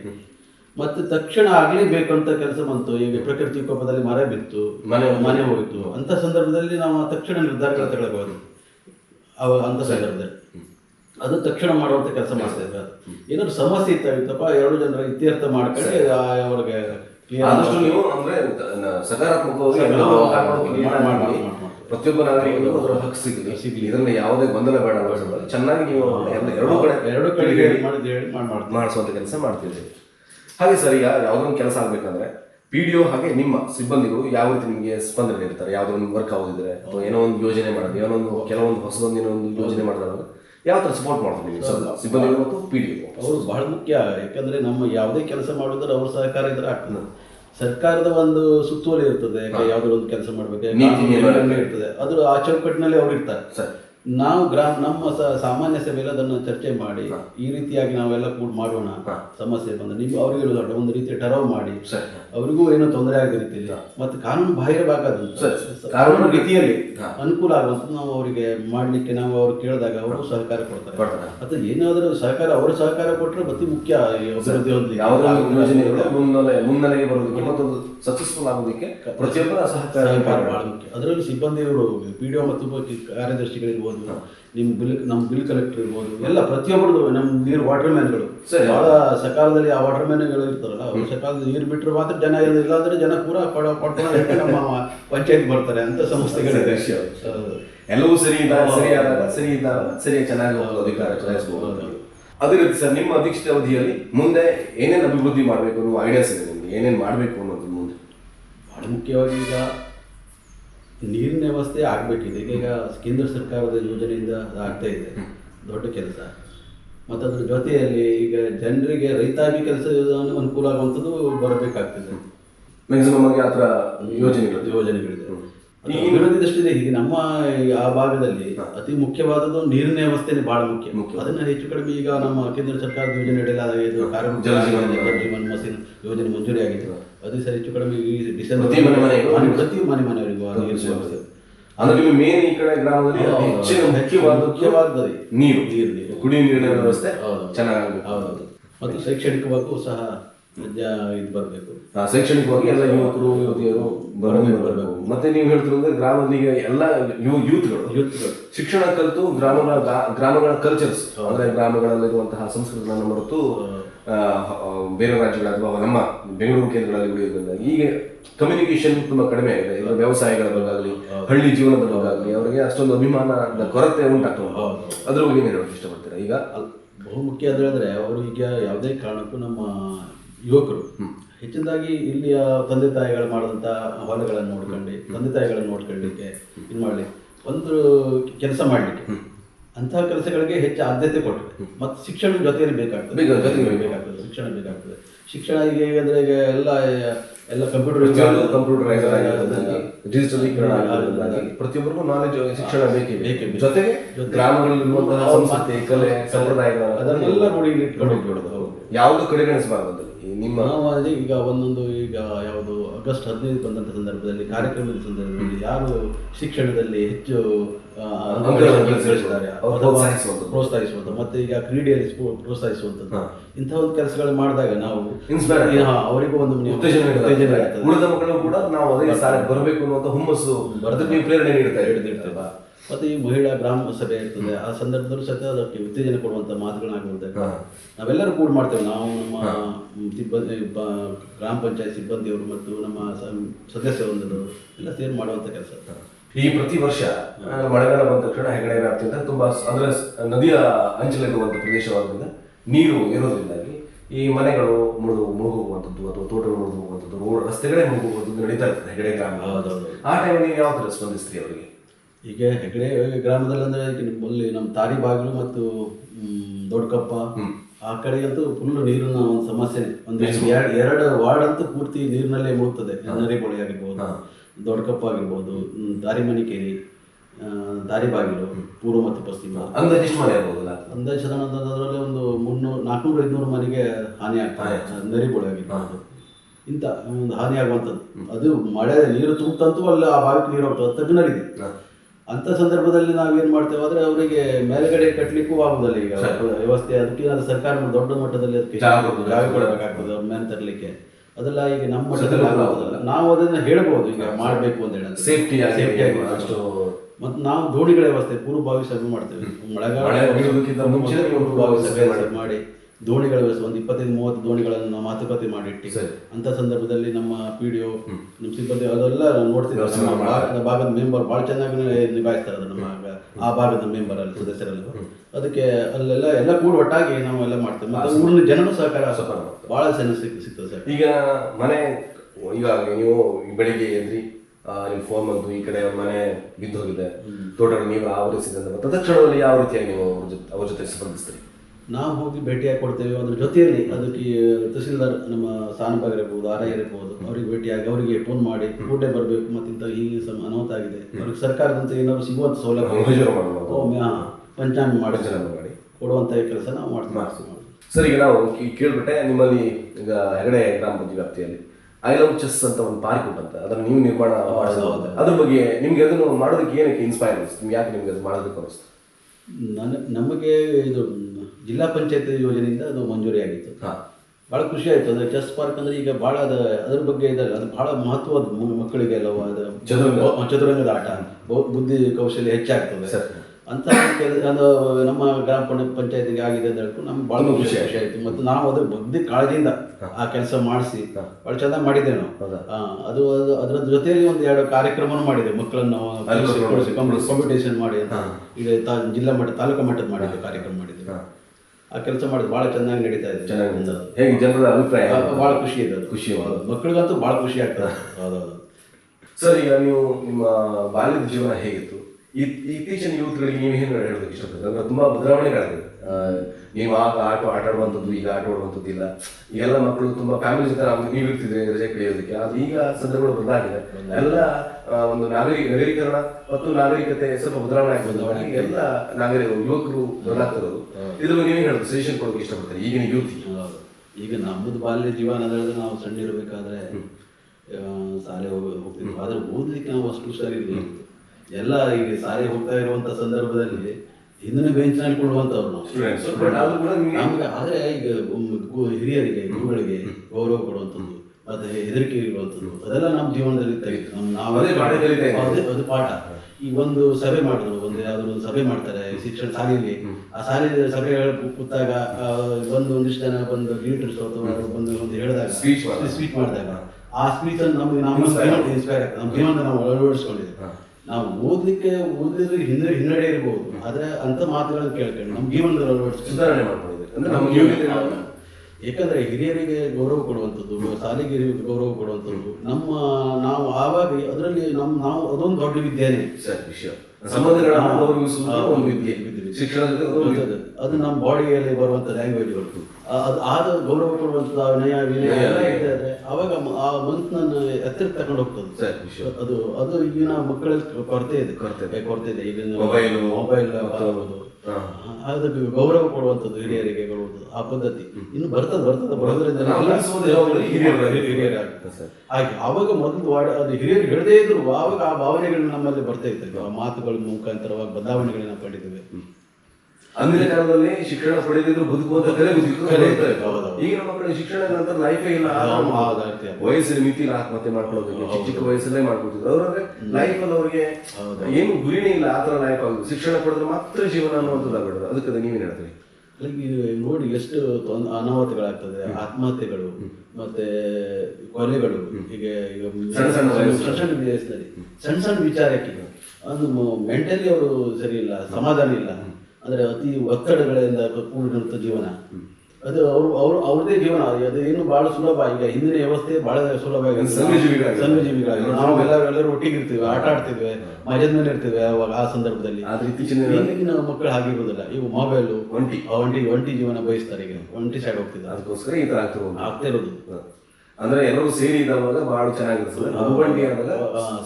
ಮತ್ತೆ ತಕ್ಷಣ ಆಗ್ಲೇಬೇಕು ಅಂತ ಕೆಲಸ ಬಂತು. ಈಗ ಪ್ರಕೃತಿ ವಿಕೋಪದಲ್ಲಿ ಮರ ಬಿತ್ತು ಮನೆ ಮನೆ ಹೋಯಿತು. ಅಂತ ಸಂದರ್ಭದಲ್ಲಿ ನಾವು ತಕ್ಷಣ ನಿರ್ಧಾರಗಳು ತಗೊಳ್ಬಹುದು. ಅವ ಅಂತ ಸಂದರ್ಭದಲ್ಲಿ. ಅದು ತಕ್ಷಣ ಮಾಡುವಂತ ಕೆಲಸ ಮಾಡ್ತಾ ಇದ್ದಾರೆ. ಏನಾದ್ರು ಸಮಸ್ಯೆ ಇತ್ತಾಗಿತ್ತಪ್ಪ ಎರಡು ಜನರ ಇತ್ಯರ್ಥ ಮಾಡ್ಕೊಂಡು ಅವ್ರಿಗೆ ಆದಷ್ಟು ನೀವು ಅಂದ್ರೆ ಸಕಾರಾತ್ಮಕವಾಗಿ. ಪ್ರತಿಯೊಬ್ಬ ಅದರ ಹಕ್ಕು ಸಿಗಲಿ. ಇದರಲ್ಲಿ ಯಾವುದೇ ಗೊಂದಲ ಬೇಡ ಚೆನ್ನಾಗಿ ನೀವು ಎರಡು ಕಡೆ ಎರಡು ಕಡೆ ಮಾಡಿ ಮಾಡಿಸುವಂತ ಕೆಲಸ ಮಾಡ್ತಿದ್ದೀವಿ ಹಾಗೆ ಸರ್ ಈಗ ಯಾವ್ದೊಂದು ಕೆಲಸ ಆಗ್ಬೇಕಂದ್ರೆ ಪಿ ಡಿ ಒ ಹಾಗೆ ನಿಮ್ಮ ಸಿಬ್ಬಂದಿಗಳು ಯಾವ ರೀತಿ ನಿಮಗೆ ಸ್ಪಂದನೆ ನೀಡ್ತಾರೆ? ಯಾವುದೋ ಒಂದು ವರ್ಕ್ ಆಗೋದಿದ್ರೆ ಅಥವಾ ಏನೋ ಒಂದು ಯೋಜನೆ ಮಾಡೋದು ಏನೋ ಒಂದು ಕೆಲವೊಂದು ಹೊಸದೊಂದು ಏನೋ ಒಂದು ಯೋಜನೆ ಮಾಡಿದಾಗ ಯಾವ ಥರ ಸಪೋರ್ಟ್ ಮಾಡ್ತೀವಿ ಸಿಬ್ಬಂದಿಗಳು ಮತ್ತು ಪಿ ಡಿ ಒ ಅವರು ಬಹಳ ಮುಖ್ಯ ಯಾಕಂದ್ರೆ ನಮ್ಮ ಯಾವುದೇ ಕೆಲಸ ಮಾಡಿದ್ರೆ ಅವ್ರ ಸಹಕಾರ ಇದ್ರೆ ಆಗ್ತದೆ. ಸರ್ಕಾರದ ಒಂದು ಸುತ್ತೋಲೆ ಇರ್ತದೆ ಯಾವ್ದಾದ್ರು ಒಂದು ಕೆಲಸ ಮಾಡ್ಬೇಕು ಇರ್ತದೆ. ಅದು ಆ ಚೌಕಟ್ಟಿನಲ್ಲಿ ಅವ್ರು ಇರ್ತಾರೆ. ಸರ್ ನಾವು ಗ್ರಾಮ ನಮ್ಮ ಸಾಮಾನ್ಯ ಸಭೆಯಲ್ಲಿ ಅದನ್ನು ಚರ್ಚೆ ಮಾಡಿ ಈ ರೀತಿಯಾಗಿ ನಾವೆಲ್ಲ ಕೂಡ ಮಾಡೋಣ. ಸಮಸ್ಯೆ ಬಂದ ನೀವು ಅವರಿಗೆ ದೊಡ್ಡ ಒಂದು ರೀತಿಯ ಟರವ್ ಮಾಡಿ. ಅವರಿಗೂ ಏನೋ ತೊಂದರೆ ಆಗದ ರೀತಿಯಲ್ಲಿ. ಮತ್ತೆ ಕಾನೂನು ಬಾಹಿರವಾಗದು ರೀತಿಯಲ್ಲಿ. ಅನುಕೂಲ ಆಗುವಂತ ನಾವು ಅವರಿಗೆ ಮಾಡ್ಲಿಕ್ಕೆ ನಾವು ಅವ್ರು ಕೇಳಿದಾಗ ಅವರು ಸಹಕಾರ ಕೊಡ್ತಾರೆ. ಮತ್ತೆ ಏನಾದರೂ ಸಹಕಾರ ಅವರು ಸಹಕಾರ ಕೊಟ್ಟರೆ ಅತಿ ಮುಖ್ಯ ಅಭಿವೃದ್ಧಿ ಮುನ್ನೆಲೆಗೆ ಬರೋದಕ್ಕೆ ಮತ್ತೊಂದು ಸಕ್ಸಸ್ಫುಲ್ ಆಗೋದಕ್ಕೆ ಪ್ರತಿಯೊಬ್ಬರ ಸಹಕಾರ ಬಹಳ ಮುಖ್ಯ ಅದರಲ್ಲಿ ಸಿಬ್ಬಂದಿಯವರು ಪಿ ಡಿ ಒ ಮತ್ತು ಉಪ ಕಾರ್ಯದರ್ಶಿಗಳಿರ್ಬೋದು ನಿಮ್ಮ ಬಿಲ್ ನಮ್ಮ ಬಿಲ್ ಕಲೆಕ್ಟರ್ ಇರ್ಬೋದು ಎಲ್ಲ ಪ್ರತಿಯೊಬ್ಬರದು ನಮ್ಮ ನೀರು ವಾಟರ್ ಮ್ಯಾನ್ಗಳು ಸರ್. ಬಹಳ ಸಕಾಲದಲ್ಲಿ ಆ ವಾಟರ್ ಮ್ಯಾನ್ಗಳು ಇರ್ತಾರಲ್ಲ ಅವ್ರ ಸಕಾಲದಲ್ಲಿ ನೀರು ಬಿಟ್ಟರೆ ಮಾತ್ರ ಜನ ಇಲ್ಲ ಇಲ್ಲಾಂದ್ರೆ ಜನ ಪೂರ ಕೊಡ ಕೊಡ್ಕೊಂಡು ಹೇಳಿ ನಮ್ಮ ಪಂಚಾಯತ್ ಬರ್ತಾರೆ ಅಂತ ಸಂಸ್ಥೆಗಳಿದೆ. ಎಲ್ಲವೂ ಸರಿ ಸರಿಯಾದಾಗ ಸರಿ ಇದ್ದಾಗ ಸರಿಯಾಗಿ ಚೆನ್ನಾಗಿ ಹೋಗೋದು ಅಧಿಕಾರ ಚಲಾಯಿಸಬಹುದು ಅದೇ ರೀತಿ ಸರ್ ನಿಮ್ಮ ಅಧ್ಯಕ್ಷತೆ ಅವಧಿಯಲ್ಲಿ ಮುಂದೆ ಏನೇನು ಅಭಿವೃದ್ಧಿ ಮಾಡಬೇಕು ಅನ್ನೋ ಐಡಿಯಾಸ್ ಇದೆ ನಿಮಗೆ ಏನೇನು ಮಾಡಬೇಕು ಅನ್ನೋದು ಮುಂದೆ? ಬಹಳ ಮುಖ್ಯವಾಗಿ ಈಗ ನೀರಿನ ವ್ಯವಸ್ಥೆ ಆಗಬೇಕಿದೆ. ಈಗ ಕೇಂದ್ರ ಸರ್ಕಾರದ ಯೋಜನೆಯಿಂದ ಆಗ್ತಾ ಇದೆ. ದೊಡ್ಡ ಕೆಲಸ. ಮತ್ತು ಅದ್ರ ಜೊತೆಯಲ್ಲಿ ಈಗ ಜನರಿಗೆ ರೈತಾಪಿ ಕೆಲಸ ಅನುಕೂಲ ಆಗುವಂಥದ್ದು ಬರಬೇಕಾಗ್ತದೆ. ಮ್ಯಾಕ್ಸಿಮಮ್ ಆಗಿ ಆ ಥರ ಯೋಜನೆಗಳು. ಯೋಜನೆಗಳಿದೆ. ಅದು ಅಭಿವೃದ್ಧಿ ದೃಷ್ಟಿಯಿಂದ ಈಗ ನಮ್ಮ ಆ ಭಾಗದಲ್ಲಿ ಅತಿ ಮುಖ್ಯವಾದದ್ದು ನೀರಿನ ವ್ಯವಸ್ಥೆನೇ ಬಹಳ ಮುಖ್ಯ. ಮುಖ್ಯ. ಅದನ್ನ ಹೆಚ್ಚು ಕಡಿಮೆ ಈಗ ನಮ್ಮ ಕೇಂದ್ರ ಸರ್ಕಾರದ ಯೋಜನೆ ಅಡಿಯಲ್ಲಿ ಇದು ಕಾರ್ಯ ಜಲ ಜೀವನ ಮಸೀನ್ ಯೋಜನೆ ಮಂಜೂರಿ ಆಗಿದೆ. ಅದು ಸರ್ ಹೆಚ್ಚು ಕಡಿಮೆ ಈ ಡಿಸೆಂಬರ್ ಪ್ರತಿ ಮನೆ ಮನೆಗೂ ಮನೆ- ಪ್ರತಿ ಮನೆ ಮನೆಯವರಿಗೂ ಆ ನೀರಿನ ವ್ಯವಸ್ಥೆ. ಅಂದ್ರೆ ನಿಮ್ಮ ಮೇನ್ ಈ ಕಡೆ ಗ್ರಾಮದಲ್ಲಿ ಅತಿ ಹೆಚ್ಚಿನ ಮುಖ್ಯವಾದ ಮುಖ್ಯವಾದದ್ದು ನೀರು. ನೀರು ನೀರು. ಕುಡಿಯುವ ನೀರಿನ ವ್ಯವಸ್ಥೆ ಹೌದು. ಚೆನ್ನಾಗಬೇಕು ಹೌದೌದು ಮತ್ತು ಶೈಕ್ಷಣಿಕವಾಗೂ ಸಹ ಜ- ಇದು ಬರಬೇಕು. ಆ, ಶೈಕ್ಷಣಿಕವಾಗಿ ಎಲ್ಲ ಯುವಕರು ಯುವತಿಯರು ಬರಬೇಕು. ಬರಬೇಕು. ಮತ್ತೆ ನೀವು ಹೇಳ್ತಿರೋದ್ರೆ ಗ್ರಾಮದಲ್ಲಿ ಈಗ ಎಲ್ಲ ಯು- ಯೂತ್ಗಳು ಯೂತ್ಗಳು. ಶಿಕ್ಷಣ ಕಲಿತು ಗ್ರಾಮಗಳ ಗಾ- ಗ್ರಾಮಗಳ ಕಲ್ಚರ್ಸ್ ಅಂದ್ರೆ ಗ್ರಾಮಗಳಲ್ಲಿರುವಂತಹ ಸಂಸ್ಕೃತಿಗಳನ್ನು ಮರೆತು ಆ, ಬೇರೆ ರಾಜ್ಯಗಳ ಅಥವಾ ನಮ್ಮ ಬೆಂಗಳೂರು ಕೇಂದ್ರಗಳಲ್ಲಿ ಉಳಿಯೋದ್ರಿಂದ ಈಗ ಕಮ್ಯುನಿಕೇಶನ್ ತುಂಬಾ ಕಡಿಮೆ ಆಗಿದೆ. ಇವರ ವ್ಯವಸಾಯಗಳ ಬಗ್ಗಾಗಲಿ ಹಳ್ಳಿ ಜೀವನದ ಬಗ್ಗಾಗಲಿ ಅವರಿಗೆ ಅಷ್ಟೊಂದು ಅಭಿಮಾನದ ಕೊರತೆ ಉಂಟಾಗ್ತದೆ ಅದ್ರ ಬಗ್ಗೆ ನೀವು ಹೇಳೋಕೆ ಇಷ್ಟಪಡ್ತೀರಾ? ಈಗ ಬಹುಮುಖ್ಯ ಅಂತ ಹೇಳಿದ್ರೆ ಅವರು ಈಗ ಯಾವುದೇ ಕಾರಣಕ್ಕೂ ನಮ್ಮ ಯುವಕರು ಹೆಚ್ಚಿನದಾಗಿ ಇಲ್ಲಿಯ ತಂದೆ ತಾಯಿಗಳು ಮಾಡಿದಂಥ ಹೊಲಗಳನ್ನು ನೋಡ್ಕೊಂಡು ತಂದೆ ತಾಯಿಗಳನ್ನು ನೋಡ್ಕೊಳ್ಳಿಕ್ಕೆ ಇದು ಮಾಡಲಿ ಒಂದು ಕೆಲಸ ಮಾಡಲಿಕ್ಕೆ. ಅಂತಹ ಕೆಲಸಗಳಿಗೆ ಹೆಚ್ಚು ಆದ್ಯತೆ ಕೊಟ್ಟರೆ. ಮತ್ತು ಶಿಕ್ಷಣ ಜೊತೆಯಲ್ಲಿ ಬೇಕಾಗ್ತದೆ. ಬೇಕಾಗ್ತದೆ ಶಿಕ್ಷಣ ಬೇಕಾಗ್ತದೆ. ಶಿಕ್ಷಣ ಈಗ ಅಂದರೆ ಈಗ ಎಲ್ಲ ಎಲ್ಲ ಕಂಪ್ಯೂಟರ್ ಕಂಪ್ಯೂಟರೈಸ್ ಡಿಜಿಟಲೀಕರಣ ಪ್ರತಿಯೊಬ್ಬರಿಗೂ ನಾಲೆಜ್ ಶಿಕ್ಷಣ ಬೇಕೇ ಬೇಕೇ. ಜೊತೆಗೆ ಗ್ರಾಮಗಳಲ್ಲಿರುವಂತಹ ಸಂಸ್ಕೃತಿ ಕಲೆ ಸಂಪ್ರದಾಯಗಳು ಅದನ್ನೆಲ್ಲ ರೂಢಿ ಇಟ್ಕೊಂಡು ಯಾವುದು ಕಡೆಗಣಿಸಬಾರದು ನಿಮ್ಮ ಈಗ ಒಂದೊಂದು ಈಗ ಯಾವುದು ಆಗಸ್ಟ್ ಹದಿನೈದು ಬಂದಂಥ ಸಂದರ್ಭದಲ್ಲಿ ಕಾರ್ಯಕ್ರಮದ ಸಂದರ್ಭದಲ್ಲಿ ಯಾರು ಶಿಕ್ಷಣದಲ್ಲಿ ಹೆಚ್ಚು. ಪ್ರೋತ್ಸಾಹಿಸುವಂಥದ್ದು. ಮತ್ತೆ ಈಗ ಕ್ರೀಡೆಯಲ್ಲಿ ಪ್ರೋತ್ಸಾಹಿಸುವಂತ ಪ್ರೋತ್ಸಾಹಿಸುವಂಥದ್ದು. ಇಂಥ ಒಂದು ಕೆಲಸಗಳು ಮಾಡಿದಾಗ ನಾವು ಅವರಿಗೂ ಒಂದು. ಉಳಿದ ಮಕ್ಕಳು ಕೂಡ ನಾವು ಅದೇ ಸಾಲಕ್ಕೆ ಬರಬೇಕು ಅನ್ನುವಂಥ ಹುಮ್ಮಸ್ಸು ಬರೆದಕ್ಕೆ ಪ್ರೇರಣೆ ನೀಡ್ತಾ ಹಿಡಿದಿರ್ತೇವೆ ಮತ್ತೆ ಈ ಮಹಿಳಾ ಗ್ರಾಮ ಸಭೆ ಇರ್ತದೆ ಆ ಸಂದರ್ಭದಲ್ಲೂ ಸಹಿತ ಅದಕ್ಕೆ ಉತ್ತೇಜನ ಕೊಡುವಂತ ಮಾತುಗಳಾಗಿರುತ್ತೆ ನಾವೆಲ್ಲರೂ ಕೂಡ ಮಾಡ್ತೇವೆ. ನಾವು ನಮ್ಮ ಸಿಬ್ಬಂದಿ ಗ್ರಾಮ ಪಂಚಾಯತ್ ಸಿಬ್ಬಂದಿಯವರು ಮತ್ತು ನಮ್ಮ ಸದಸ್ಯ ವೃಂದದವರು ಎಲ್ಲ ಸೇರಿ ಮಾಡುವಂತ ಕೆಲಸ. ಈ ಪ್ರತಿ ವರ್ಷ ಮಳೆಗಾಲ ಬಂದ ತಕ್ಷಣ ಹೆಗಡೆ ವ್ಯಾಪ್ತಿಯಿಂದ ತುಂಬಾ ಅಂದ್ರೆ ನದಿಯ ಅಂಚಲಿರುವಂಥ ಪ್ರದೇಶವಾದ್ರಿಂದ ನೀರು ಇರೋದ್ರಿಂದಾಗಿ ಈ ಮನೆಗಳು ಮುಳುಗು ಹೋಗುವಂಥದ್ದು ಅಥವಾ ತೋಟಗಳು ಮುಳುಗು ಹೋಗುವಂಥದ್ದು ರೋಡ್ ರಸ್ತೆಗಳೇ ಮುಳುಗು ಹೋಗುವಂಥದ್ದು ನಡೀತಾ ಇರ್ತದೆ ಹೆಗಡೆ ಗ್ರಾಮ ಆ ಟೈಮಲ್ಲಿ ನೀವು ಯಾವ ಥರ ಸ್ಪಂದಿಸ್ತೀರಿ ಅವರಿಗೆ? ಈಗ ಹೆಗಡೆ ಗ್ರಾಮದಲ್ಲಿ ಅಂದ್ರೆ ಅಲ್ಲಿ ನಮ್ಮಲ್ಲಿ ನಮ್ಮ ತಾರಿ ಬಾಗಿಲು ಮತ್ತು ದೊಡ್ಡಕಪ್ಪ ಆ ಕಡೆಗಂತೂ ಫುಲ್ ನೀರಿನ ಒಂದು ಸಮಸ್ಯೆ ಒಂದು ಎರಡು ಎರಡು ವಾರ್ಡ್ ಅಂತೂ ಪೂರ್ತಿ ನೀರಿನಲ್ಲೇ ಮುಳುಗ್ತದೆ. ನರಿಬೋಳಿ ಆಗಿರ್ಬೋದು ದೊಡ್ಡಕಪ್ಪ ಆಗಿರ್ಬೋದು ದಾರಿ ದಾರಿಮಣಿಕೇರಿ ದಾರಿ ಬಾಗಿಲು ಪೂರ್ವ ಮತ್ತು ಪಶ್ಚಿಮ. ಅಂದಾಜು ಎಷ್ಟು ಮನೆ ಆಗ್ಬೋದಲ್ಲ ಅಂದಾಜು ಅದರಲ್ಲಿ ಒಂದು ಮುನ್ನೂರು ನಾಲ್ಕುನೂರು ಐದುನೂರು ಮನೆಗೆ ಹಾನಿ ಆಗ್ತದೆ. ನರಿಬೋಳಿ ಆಗಿರ್ಬೋದು. ಇಂಥ ಒಂದು ಹಾನಿ ಆಗುವಂಥದ್ದು. ಅದು ಮಳೆ ನೀರು ತುಂಬಂತೂ ಅಲ್ಲಿ ಆ ಭಾಗಕ್ಕೆ ನೀರು ಹೋಗ್ತದೆ. ತಗ್ನರಿದೆ ಅಂತ ಸಂದರ್ಭದಲ್ಲಿ ನಾವೇನು ಮಾಡ್ತೇವೆ ಅಂದ್ರೆ ಅವರಿಗೆ ಮೇಲ್ಗಡೆ ಕಟ್ಟಲಿಕ್ಕೂ ಆಗುದಿಲ್ಲ ಈಗ. ವ್ಯವಸ್ಥೆ ಅದಕ್ಕೆ ಅದು ಸರ್ಕಾರ ದೊಡ್ಡ ಮಟ್ಟದಲ್ಲಿ ಅದಕ್ಕೆ ಕೊಡಬೇಕಾಗ್ತದೆ ಮೇಲೆ ತರಲಿಕ್ಕೆ. ಅದೆಲ್ಲ ಈಗ ನಮ್ಮ ಮಟ್ಟದಲ್ಲಿ ಆಗೋದಿಲ್ಲ ನಾವು ಅದನ್ನ ಹೇಳ್ಬೋದು ಈಗ ಮಾಡಬೇಕು ಅಂತ ಹೇಳಿ ಸೇಫ್ಟಿ ಸೇಫ್ಟಿ ಅಷ್ಟು ಮತ್ತು ನಾವು ದೋಣಿಗಳ ವ್ಯವಸ್ಥೆ ಪೂರ್ವಭಾವಿ ಸಭೆ ಮಾಡ್ತೇವೆ. ಮಳೆಗಾಲ ಮಾಡಿ. ದೋಣಿಗಳ ವ್ಯವಸ್ಥೆ ಒಂದು ಇಪ್ಪತ್ತೈದು ಮೂವತ್ತು ದೋಣಿಗಳನ್ನು ನಾವು ಮಾತುಕತೆ ಮಾಡಿಟ್ಟು. ಅಂತ ಸಂದರ್ಭದಲ್ಲಿ ನಮ್ಮ ಪಿ ಡಿ ಒ ನಮ್ಮ ಸಿಬ್ಬಂದಿ ಅದೆಲ್ಲ ನೋಡ್ತಿದ್ದಾರೆ ನಮ್ಮ ಭಾಗದ ಭಾಗದ ಮೆಂಬರ್ ಭಾಳ ಚೆನ್ನಾಗಿ ನಿಭಾಯಿಸ್ತಾರೆ ಅದು ನಮ್ಮ ಆ ಭಾಗದ ಮೆಂಬರ್ ಅಲ್ಲಿ ಸದಸ್ಯರೆಲ್ಲ. ಅದಕ್ಕೆ ಅಲ್ಲೆಲ್ಲ ಎಲ್ಲ ಕೂಡ ಒಟ್ಟಾಗಿ ನಾವು ಎಲ್ಲ ಮಾಡ್ತೇವೆ. ಮತ್ತೆ ಊರಿನ ಜನರು ಸಹಕಾರ ಭಾಳ ಜನ ಸಿಗ್ತದೆ ಸರ್. ಈಗ ಮನೆ ಇವಾಗ ನೀವು ಬೆಳಿಗ್ಗೆ ಎದ್ರಿ ನಿಮ್ಮ ನಿಮ್ ಫೋನ್ ಬಂದು ಈ ಕಡೆ ಮನೆ ಬಿದ್ದು ಹೋಗಿದೆ ತೋಟಗಳು ನೀವು ಆವರಿಸಿದ ತಕ್ಷಣದಲ್ಲಿ ಯಾವ ರೀತಿಯಾಗಿ ನೀವು ಅವ್ರ ಜೊತೆ ಅವ್ರ ಜೊತೆ ಸ್ಪಂದಿಸ್ತೀರಿ ನಾವು ಹೋಗಿ ಭೇಟಿಯಾಗಿ ಕೊಡ್ತೇವೆ ಅದ್ರ ಜೊತೆಯಲ್ಲಿ ಅದಕ್ಕೆ ತಹಸೀಲ್ದಾರ್ ನಮ್ಮ ಸಾನಭಾಗ ಇರಬಹುದು ಆರಾಯ ಇರಬಹುದು ಅವ್ರಿಗೆ ಭೇಟಿಯಾಗಿ ಅವರಿಗೆ ಫೋನ್ ಮಾಡಿ ಕೂಡಲೇ ಬರಬೇಕು ಮತ್ತಿಂತ ಹೀಗೆ ಸಮ ಅನಾಹುತ ಆಗಿದೆ. ಅವ್ರಿಗೆ ಸರ್ಕಾರದಂತ ಏನಾದ್ರು ಸಿಗುವಂತ ಸೌಲಭ್ಯ ಪಂಚಾಂಗ ಮಾಡಿ. ಕೊಡುವಂತ ಕೆಲಸ ನಾವು ಮಾಡ್ತೀವಿ. ಸರ್ ಈಗ ನಾವು ಕೇಳ್ಬಿಟ್ಟೆ ನಿಮ್ಮಲ್ಲಿ ಈಗ ಹೆಗಡೆ ಗ್ರಾಮ ಪಂಚಾಯತ್ ವ್ಯಾಪ್ತಿಯಲ್ಲಿ ಐ ಲವ್ ಚೆಸ್ ಅಂತ ಒಂದು ಪಾರ್ಕ್ ಉಂಟಂತೆ. ಅದನ್ನು ನೀವು ನಿರ್ಮಾಣ ಮಾಡಿಸೋದು ಹೌದು. ಅದ್ರ ಬಗ್ಗೆ ನಿಮ್ಗೆ ಅದನ್ನು ಮಾಡೋದಕ್ಕೆ ಏನಕ್ಕೆ ಇನ್ಸ್ಪೈರ್ ಅನಿಸ್ತು ನಿಮ್ಗೆ ಯಾಕೆ ನಿಮ್ಗೆ ಅದು ಮಾಡೋದಕ್ಕೆ ಅನಿಸ್ತು ನನ್ನ ನಮಗೆ ಇದು ಜಿಲ್ಲಾ ಪಂಚಾಯತ್ ಯೋಜನೆಯಿಂದ ಅದು ಮಂಜೂರಿಯಾಗಿತ್ತು. ಹಾ. ಭಾಳ ಖುಷಿ ಆಯಿತು. ಅದು ಚೆಸ್ ಪಾರ್ಕ್ ಅಂದ್ರೆ ಈಗ ಭಾಳ ಅದು ಅದ್ರ ಬಗ್ಗೆ ಇದಲ್ಲ ಅದು ಭಾಳ ಮಹತ್ವದ ಮಕ್ಕಳಿಗೆ ಮಕ್ಕಳಿಗೆಲ್ಲ ಅದು ಚದುರಂಗದ ಆಟ. ಬುದ್ಧಿ ಕೌಶಲ್ಯ ಹೆಚ್ಚಾಗ್ತದೆ. ಅಂತ ಅದು ನಮ್ಮ ಗ್ರಾಮ ಪಂಚಾಯತಿಗೆ ಆಗಿದೆ ಅಂತ ಹೇಳ್ಕೊಂಡು ನಮ್ಗೆ ಭಾಳ ಖುಷಿ ಖುಷಿ ಆಯಿತು. ಮತ್ತು ನಾವು ಅದ್ರ ಬುದ್ಧಿ ಕಾಳಜಿಯಿಂದ ಆ ಕೆಲಸ ಮಾಡಿಸಿ. ಭಾಳ ಚೆನ್ನಾಗಿ ಮಾಡಿದ್ದೇವೆ ನಾವು. ಅದು ಅದು ಅದರ ಜೊತೆಯಲ್ಲಿ ಒಂದು ಎರಡು ಕಾರ್ಯಕ್ರಮನೂ ಮಾಡಿದೆ ಮಕ್ಕಳನ್ನು ಕಾಂಪಿಟೇಷನ್ ಮಾಡಿ ಅಂತ. ಈಗ ತಾ- ಜಿಲ್ಲಾ ಮಟ್ಟ ತಾಲೂಕು ಮಟ್ಟದ ಮಾಡಿದ್ದೆ ಕಾರ್ಯಕ್ರಮ ಮಾಡಿದ್ದೆ ಆ ಕೆಲಸ ಮಾಡಿದ್ದು ಭಾಳ ಚೆನ್ನಾಗಿ ನಡೀತಾ ಇದೆ. ಚೆನ್ನಾಗಿ. ಹೇಗೆ ಜನರ ಅಭಿಪ್ರಾಯ? ಭಾಳ ಖುಷಿ ಇದೆ ಖುಷಿ. ಮಕ್ಕಳಿಗಂತೂ ಭಾಳ ಖುಷಿ ಆಗ್ತದೆ. ಹೌದೌದು ಸರ್ ಈಗ ನೀವು ನಿಮ್ಮ ಬಾಲ್ಯದ ಜೀವನ ಹೇಗಿತ್ತು? ಈ- ಇತ್ತೀಚಿನ ಯುವಕರಿಗೆ ನೀವು ಏನು ಹೇಳೋದಕ್ಕೆ ಇಷ್ಟಪಡ್ತೀರಾ? ಅಂದ್ರೆ ತುಂಬಾ ಬದಲಾವಣೆಗಳಾಗಿದೆ ನೀವು ಆಗ ಆಟ ಆಟ ಆಡುವಂಥದ್ದು ಈಗ ಆಟ ಆಡುವಂಥದ್ದು ಇಲ್ಲ. ಈಗೆಲ್ಲ ಮಕ್ಕಳು ತುಂಬಾ ಫ್ಯಾಮಿಲಿ ಜೊತೆ ನಾವು ನೀವು ಇರ್ತಿದ್ರಿ ರಜೆ ಕಳೆಯೋದಕ್ಕೆ. ಅದು ಈಗ ಸಂದರ್ಭಗಳು ಬದಲಾಗಿದೆ. ಎಲ್ಲ ಒಂದು ನಾಗರಿಕ ನಗರೀಕರಣ ಮತ್ತು ನಾಗರಿಕತೆ ಸ್ವಲ್ಪ ಬದಲಾವಣೆ ಆಗಿದೆ ಎಲ್ಲ ನಾಗರಿಕ ಯುವಕರು ಬದಲಾಗ್ತಿರೋದು ಇದ್ರ ಬಗ್ಗೆ ನೀವು ಹೇಳೋದು ಸಜೆಷನ್ ಕೊಡೋಕೆ ಇಷ್ಟಪಡ್ತಾರೆ? ಈಗಿನ ಯೂತ್. ಈಗ ನಮ್ಮದು ಬಾಲ್ಯ ಜೀವನ ಹೇಳಿದ್ರೆ ನಾವು ಸಣ್ಣ ಇರಬೇಕಾದ್ರೆ ಶಾಲೆ ಹೋಗಿ ಹೋಗ್ತಿದ್ವಿ. ಆದ್ರೆ ಓದ್ಲಿಕ್ಕೆ ನಾವು ಅಷ್ಟು ಹುಷಾರಿರ್ಲಿಲ್ಲ. ಎಲ್ಲ ಈಗ ಶಾಲೆ ಹೋಗ್ತಾ ಇರುವಂತ ಸಂದರ್ಭದಲ್ಲಿ ಹಿಂದಿನ ಬೆಂಚ್ನಲ್ಲಿ ಕೊಡುವಂತವ್ರು ನಾವು ಕೂಡ ನಿಮ್ಗೆ- ಆದ್ರೆ ಈಗ ಹಿರಿಯರಿಗೆ ಗುರುಗಳಿಗೆ ಗೌರವ ಕೊಡುವಂಥದ್ದು ಮತ್ತೆ ಹೆದರಿಕೆ ಇರುವಂಥದ್ದು ಅದೆಲ್ಲ ನಮ್ಮ ಜೀವನದಲ್ಲಿ ತೆಗಿತು ನಮ್ಮ ನಾವು ಅದೇ ಪಾಠ. ಅದೇ ಈ ಒಂದು ಸಭೆ ಮಾಡಿದ್ರು ಒಂದು ಯಾವ್ದಾದ್ರು ಒಂದು ಸಭೆ ಮಾಡ್ತಾರೆ ಶಿಕ್ಷಣ ಶಾಲೆಯಲ್ಲಿ. ಆ ಶಾಲೆ ಸಭೆಗಳು ಕೂತಾಗ ಒಂದು ಬಂದು ಒಂದಿಷ್ಟು ಜನ ಬಂದು ಲೀಡರ್ಸ್ ಅಥವಾ ಬಂದು ಒಂದು ಹೇಳಿದಾಗ. ಸ್ಪೀಚ್ ಮಾಡಿದಾಗ. ಆ ಸ್ಪೀಚ್ ಅನ್ನು ನಮಗೆ ನಮ್ಮ ಜೀವನ ಇನ್ಸ್ಪೈರ್ ಆಗ್ತದೆ ನಮ್ಮ ಜೀವನದ ನಾವು ಅಳವಡಿಸ್ಕೊಂಡಿದ್ದೇವೆ. ನಾವು ಓದ್ಲಿಕ್ಕೆ ಓದಿದ್ರೆ ಹಿಂದೆ ಹಿನ್ನಡೆ ಇರ್ಬೋದು. ಆದ್ರೆ ಅಂತ ಮಾತುಗಳನ್ನು ಕೇಳ್ಕೊಂಡು ನಮ್ಮ ಜೀವನದಲ್ಲಿ ಸುಧಾರಣೆ ಮಾಡ್ಕೊಂಡಿದ್ದೀರಿ. ಅಂದ್ರೆ ನಮ್ಮ ಯಾಕಂದ್ರೆ ಹಿರಿಯರಿಗೆ ಗೌರವ ಕೊಡುವಂಥದ್ದು ಶಾಲೆಗೆ ಹಿರಿಯರಿಗೆ ಗೌರವ ಕೊಡುವಂಥದ್ದು ನಮ್ಮ ನಾವು ಆವಾಗ ಅದರಲ್ಲಿ ನಮ್ಮ ನಾವು ಅದೊಂದು ದೊಡ್ಡ ವಿದ್ಯೆನೇ. ಸರ್ ವಿಷಯ. ಸಂಬಂಧಗಳ ಶಿಕ್ಷಣ ಒಂದು ವಿದ್ಯೆ. ವಿದ್ಯೆ. ಅದು ನಮ್ಮ ಬಾಡಿಯಲ್ಲಿ ಬರುವಂಥ ಲ್ಯಾಂಗ್ವೇಜ್ ಅದು ಆದ ಗೌರವ ಕೊಡುವಂತ ನಯ ವಿನಯ ಎಲ್ಲ ಇದೆ ಅವಾಗ ಆ ನನ್ನ ಎತ್ತರ ತಗೊಂಡು ಹೋಗ್ತದೆ. ಅದು ಅದು ಈಗಿನ ಮಕ್ಕಳಲ್ಲಿ ಕೊರತೆ ಇದೆ ಕೊರತೆ ಕೊರತೆ ಇದೆ. ಈಗ ಮೊಬೈಲ್ ಮೊಬೈಲ್. ಅದಕ್ಕೆ ಗೌರವ ಕೊಡುವಂಥದ್ದು ಹಿರಿಯರಿಗೆ ಕೊಡುವಂಥದ್ದು ಆ ಪದ್ಧತಿ. ಇನ್ನು ಬರ್ತದೆ ಬರ್ತದೆ ಬರೋದ್ರಿಂದ ಹಿರಿಯರು. ಹಾಗೆ ಅವಾಗ ಮೊದಲು ವಾಡ ಅದು ಹಿರಿಯರು ಹೇಳದೇ ಇದ್ರು ಅವಾಗ ಆ ಭಾವನೆಗಳು ನಮ್ಮಲ್ಲಿ ಬರ್ತಾ ಇತ್ತು. ಆ ಮಾತುಗಳ ಮುಖಾಂತರವಾಗಿ ಬದಲಾವಣೆಗಳನ್ನ ಪಡೆದಿವೆ ಅಂದಿನ ಕಾಲದಲ್ಲಿ ಶಿಕ್ಷಣ ಪಡೆದಿದ್ರು ಬದುಕುವಂತ ಕಲೆ ಹೌದು. ಈಗಿನ ಮಕ್ಕಳಿಗೆ ಶಿಕ್ಷಣ ನಂತರ ಲೈಫೇ ಇಲ್ಲ. ವಯಸ್ಸಿನ ಮಿತಿನ ಆತ್ಮಹತ್ಯೆ ಮಾಡ್ಕೊಳ್ಳೋದು ಚಿಕ್ಕ ಚಿಕ್ಕ ವಯಸ್ಸಲ್ಲೇ ಮಾಡ್ಕೊಳ್ತಿದ್ರು. ಅವ್ರಂದ್ರೆ ಲೈಫ್ ಅಲ್ಲಿ ಅವರಿಗೆ ಏನು ಗುರಿನೇ ಇಲ್ಲ ಆತರ ಲೈಫ್ ಆಗುದು. ಶಿಕ್ಷಣ ಪಡೆದ್ರೆ ಮಾತ್ರ ಜೀವನ ಅನ್ನುವಂಥದ್ದು ಅದಕ್ಕೆ ನೀವೇನು ಹೇಳ್ತೀರಿ? ನೋಡಿ ಎಷ್ಟು ತೊಂದ್- ಅನಾಹುತಗಳಾಗ್ತದೆ. ಆತ್ಮಹತ್ಯೆಗಳು ಮತ್ತೆ ಕೊಲೆಗಳು ಹೀಗೆ ಈಗ ಸಣ್ಣ ಸಣ್ಣ ಸಣ್ಣ ಸಣ್ಣ ವಿಚಾರಕ್ಕೆ ಅದು ಮೆಂಟಲಿ ಅವರು ಸರಿ ಇಲ್ಲ ಸಮಾಧಾನ ಇಲ್ಲ. ಅಂದ್ರೆ ಅತಿ ಒತ್ತಡಗಳಿಂದ ಕೂಡಿದಂಥ ಜೀವನ. ಅದು ಅವರು ಅವರು ಅವ್ರದೇ ಜೀವನ. ಅದು ಏನು ಬಹಳ ಸುಲಭ. ಈಗ ಹಿಂದಿನ ವ್ಯವಸ್ಥೆ ಬಹಳ ಸುಲಭ ಆಗಿದೆ. ನಾವು ಎಲ್ಲರೂ ಒಟ್ಟಿಗೆ ಇರ್ತೀವಿ ಆಟ ಆಡ್ತೇವೆ ಮಜದ ಮೇಲೆ ಇರ್ತೀವಿ ಅವಾಗ ಆ ಸಂದರ್ಭದಲ್ಲಿ. ಆದ್ರೆ ಇತ್ತೀಚಿನ ಈಗಿನ ಮಕ್ಕಳು ಆಗಿರುವುದಿಲ್ಲ ಇವು ಮೊಬೈಲು ಒಂಟಿ. ಒಂಟಿ ಒಂಟಿ ಜೀವನ ಬಯಸ್ತಾರೆ ಈಗ. ಒಂಟಿ ಸೈಡ್ ಹೋಗ್ತಿದ್ದಾರೆ. ಅದಕ್ಕೋಸ್ಕರ ಈ ಥರ ಆಗ್ತಿರೋದು ಅಂದ್ರೆ ಎಲ್ಲರೂ ಸೇರಿ ಇದ್ದಾವಾಗ ಬಹಳ ಚೆನ್ನಾಗಿರ್ತದೆ. ಒಬ್ಬಂಟಿ ಆದಾಗ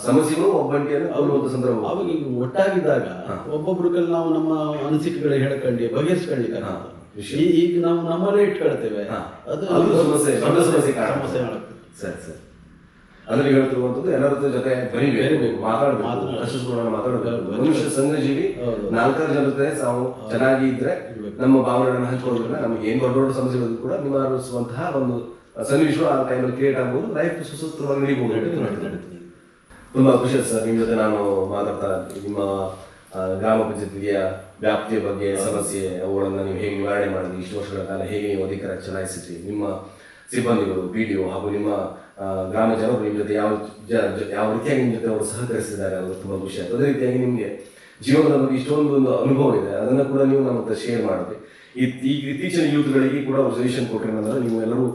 ಸಮಸ್ಯೆಗಳು ಒಬ್ಬಂಟಿಯನ್ನು ಕೊಲ್ಲುವಂತ ಸಂದರ್ಭ ಅವಾಗ ಈಗ ಒಟ್ಟಾಗಿದ್ದಾಗ ಒಬ್ಬೊಬ್ರು ಕೈಲಿ ನಾವು ನಮ್ಮ ಅನಿಸಿಕೆಗಳು ಹೇಳ್ಕೊಂಡು ಬಗೆಹರಿಸ್ಕೊಳ್ಳಿಕ್ಕೆ ಈಗ ನಾವು ನಮ್ಮಲ್ಲೇ ಇಟ್ಕೊಳ್ತೇವೆ. ಅದು ಅದು ಸಮಸ್ಯೆ ಸಮಸ್ಯೆ ಸರಿ ಸರಿ. ಅದ್ರಲ್ಲಿ ಹೇಳ್ತಿರುವಂತದ್ದು ಎಲ್ಲರ ಜೊತೆ ಬರೀಬೇಕು. ಮಾತಾಡಬೇಕು. ಕಷ್ಟಸುಖಗಳನ್ನ ಮಾತಾಡಬೇಕು. ಮನುಷ್ಯ ಸಂಘಜೀವಿ. ನಾಲ್ಕಾರು ಜನ ಜೊತೆ ನಾವು ಚೆನ್ನಾಗಿ ಇದ್ರೆ ನಮ್ಮ ಭಾವನೆಗಳನ್ನ ಹಂಚ್ಕೊಳ್ಳೋದ್ರಿಂದ ನಮ್ಗೆ ಏನ್ ದೊಡ್ಡ ದೊಡ್ಡ ಸಮಸ್ಯೆಗಳು ಕೂಡ ನಿವಾರಿಸುವಂತಹ ಒಂದು ಸನ್ನಿವೇಶ ಆ ಟೈಮಲ್ಲಿ ಕ್ರಿಯೇಟ್ ಆಗ್ಬೋದು. ಲೈಫ್ ಸುಸೂತ್ರವಾಗಿ ನಡೀಬಹುದು. ತುಂಬಾ ಖುಷಿ ಸರ್ ನಿಮ್ಮ ಜೊತೆ ನಾನು ಮಾತಾಡ್ತಾ ನಿಮ್ಮ ಗ್ರಾಮ ಪಂಚಾಯತಿಯ ವ್ಯಾಪ್ತಿಯ ಬಗ್ಗೆ ಸಮಸ್ಯೆ ಅವುಗಳನ್ನು ನೀವು ಹೇಗೆ ನಿವಾರಣೆ ಮಾಡಿದ್ರಿ? ಇಷ್ಟು ವರ್ಷಗಳ ಕಾಲ ಹೇಗೆ ನೀವು ಅಧಿಕಾರ ಚಲಾಯಿಸಿದ್ರಿ? ನಿಮ್ಮ ಸಿಬ್ಬಂದಿಗಳು ಪಿ ಡಿ ಹಾಗೂ ನಿಮ್ಮ ಗ್ರಾಮ ಜನರು ನಿಮ್ಮ ಜೊತೆ ಯಾವ ಯಾವ ರೀತಿಯಾಗಿ ನಿಮ್ಮ ಜೊತೆ ಅವರು ಸಹಕರಿಸಿದ್ದಾರೆ ಅದು ತುಂಬಾ ಖುಷಿ ಆಯ್ತು. ಅದೇ ರೀತಿಯಾಗಿ ನಿಮಗೆ ಜೀವನದ ಬಗ್ಗೆ ಇಷ್ಟೊಂದು ಒಂದು ಅನುಭವ ಇದೆ. ಅದನ್ನು ಕೂಡ ನೀವು ನಮ್ಮ ಹತ್ರ ಶೇರ್ ಮಾಡಿದ್ರಿ. ಇತ್ತೀಚಿನ ಯೂತ್ಗಳಿಗೆ ಕೂಡ ಸಜೆಷನ್ ಕೊಟ್ಟರೆ ಅಂದ್ರೆ ನೀವು ಎಲ್ಲರೂ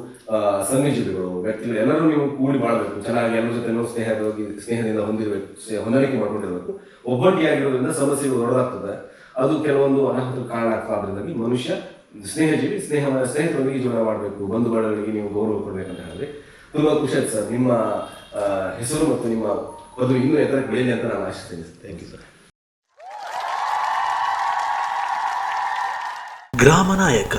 ಸಂಘಜೀವಿಗಳು ವ್ಯಕ್ತಿಗಳು, ಎಲ್ಲರೂ ನೀವು ಕೂಡಿ ಮಾಡಬೇಕು. ಚೆನ್ನಾಗಿ ಎಲ್ಲರ ಜೊತೆ ಸ್ನೇಹವಾಗಿ ಸ್ನೇಹದಿಂದ ಹೊಂದಿರಬೇಕು, ಸ್ನೇಹ- ಹೊಂದಾಣಿಕೆ ಮಾಡ್ಕೊಂಡಿರಬೇಕು. ಒಬ್ಬಂಟಿಯಾಗಿರೋದ್ರಿಂದ ಸಮಸ್ಯೆಗಳು ದೊಡ್ಡದಾಗ್ತದೆ. ಅದು ಕೆಲವೊಂದು ಅನಾಹುತ ಕಾರಣ ಆಗ್ತದೆ. ಅದರಿಂದಾಗಿ ಮನುಷ್ಯ ಸ್ನೇಹಜೀವಿ, ಸ್ನೇಹ ಸ್ನೇಹಿತರೊಂದಿಗೆ ಜೀವನ ಮಾಡಬೇಕು. ಬಂಧು ಬಳಗಳಿಗೆ ನೀವು ಗೌರವ ಕೊಡಬೇಕಂತ ಹೇಳಿದ್ರೆ. ತುಂಬಾ ಖುಷಿ ಆಯ್ತು ಸರ್. ನಿಮ್ಮ ಹೆಸರು ಮತ್ತು ನಿಮ್ಮ ಪದವಿ ಇನ್ನೂ ಎತ್ತರ ಬೆಳೀಲಿ ಅಂತ ನಾನು ಆಶಿಸ್ತೇನೆ ಥ್ಯಾಂಕ್ ಯು ಸರ್ ಗ್ರಾಮ ನಾಯಕ.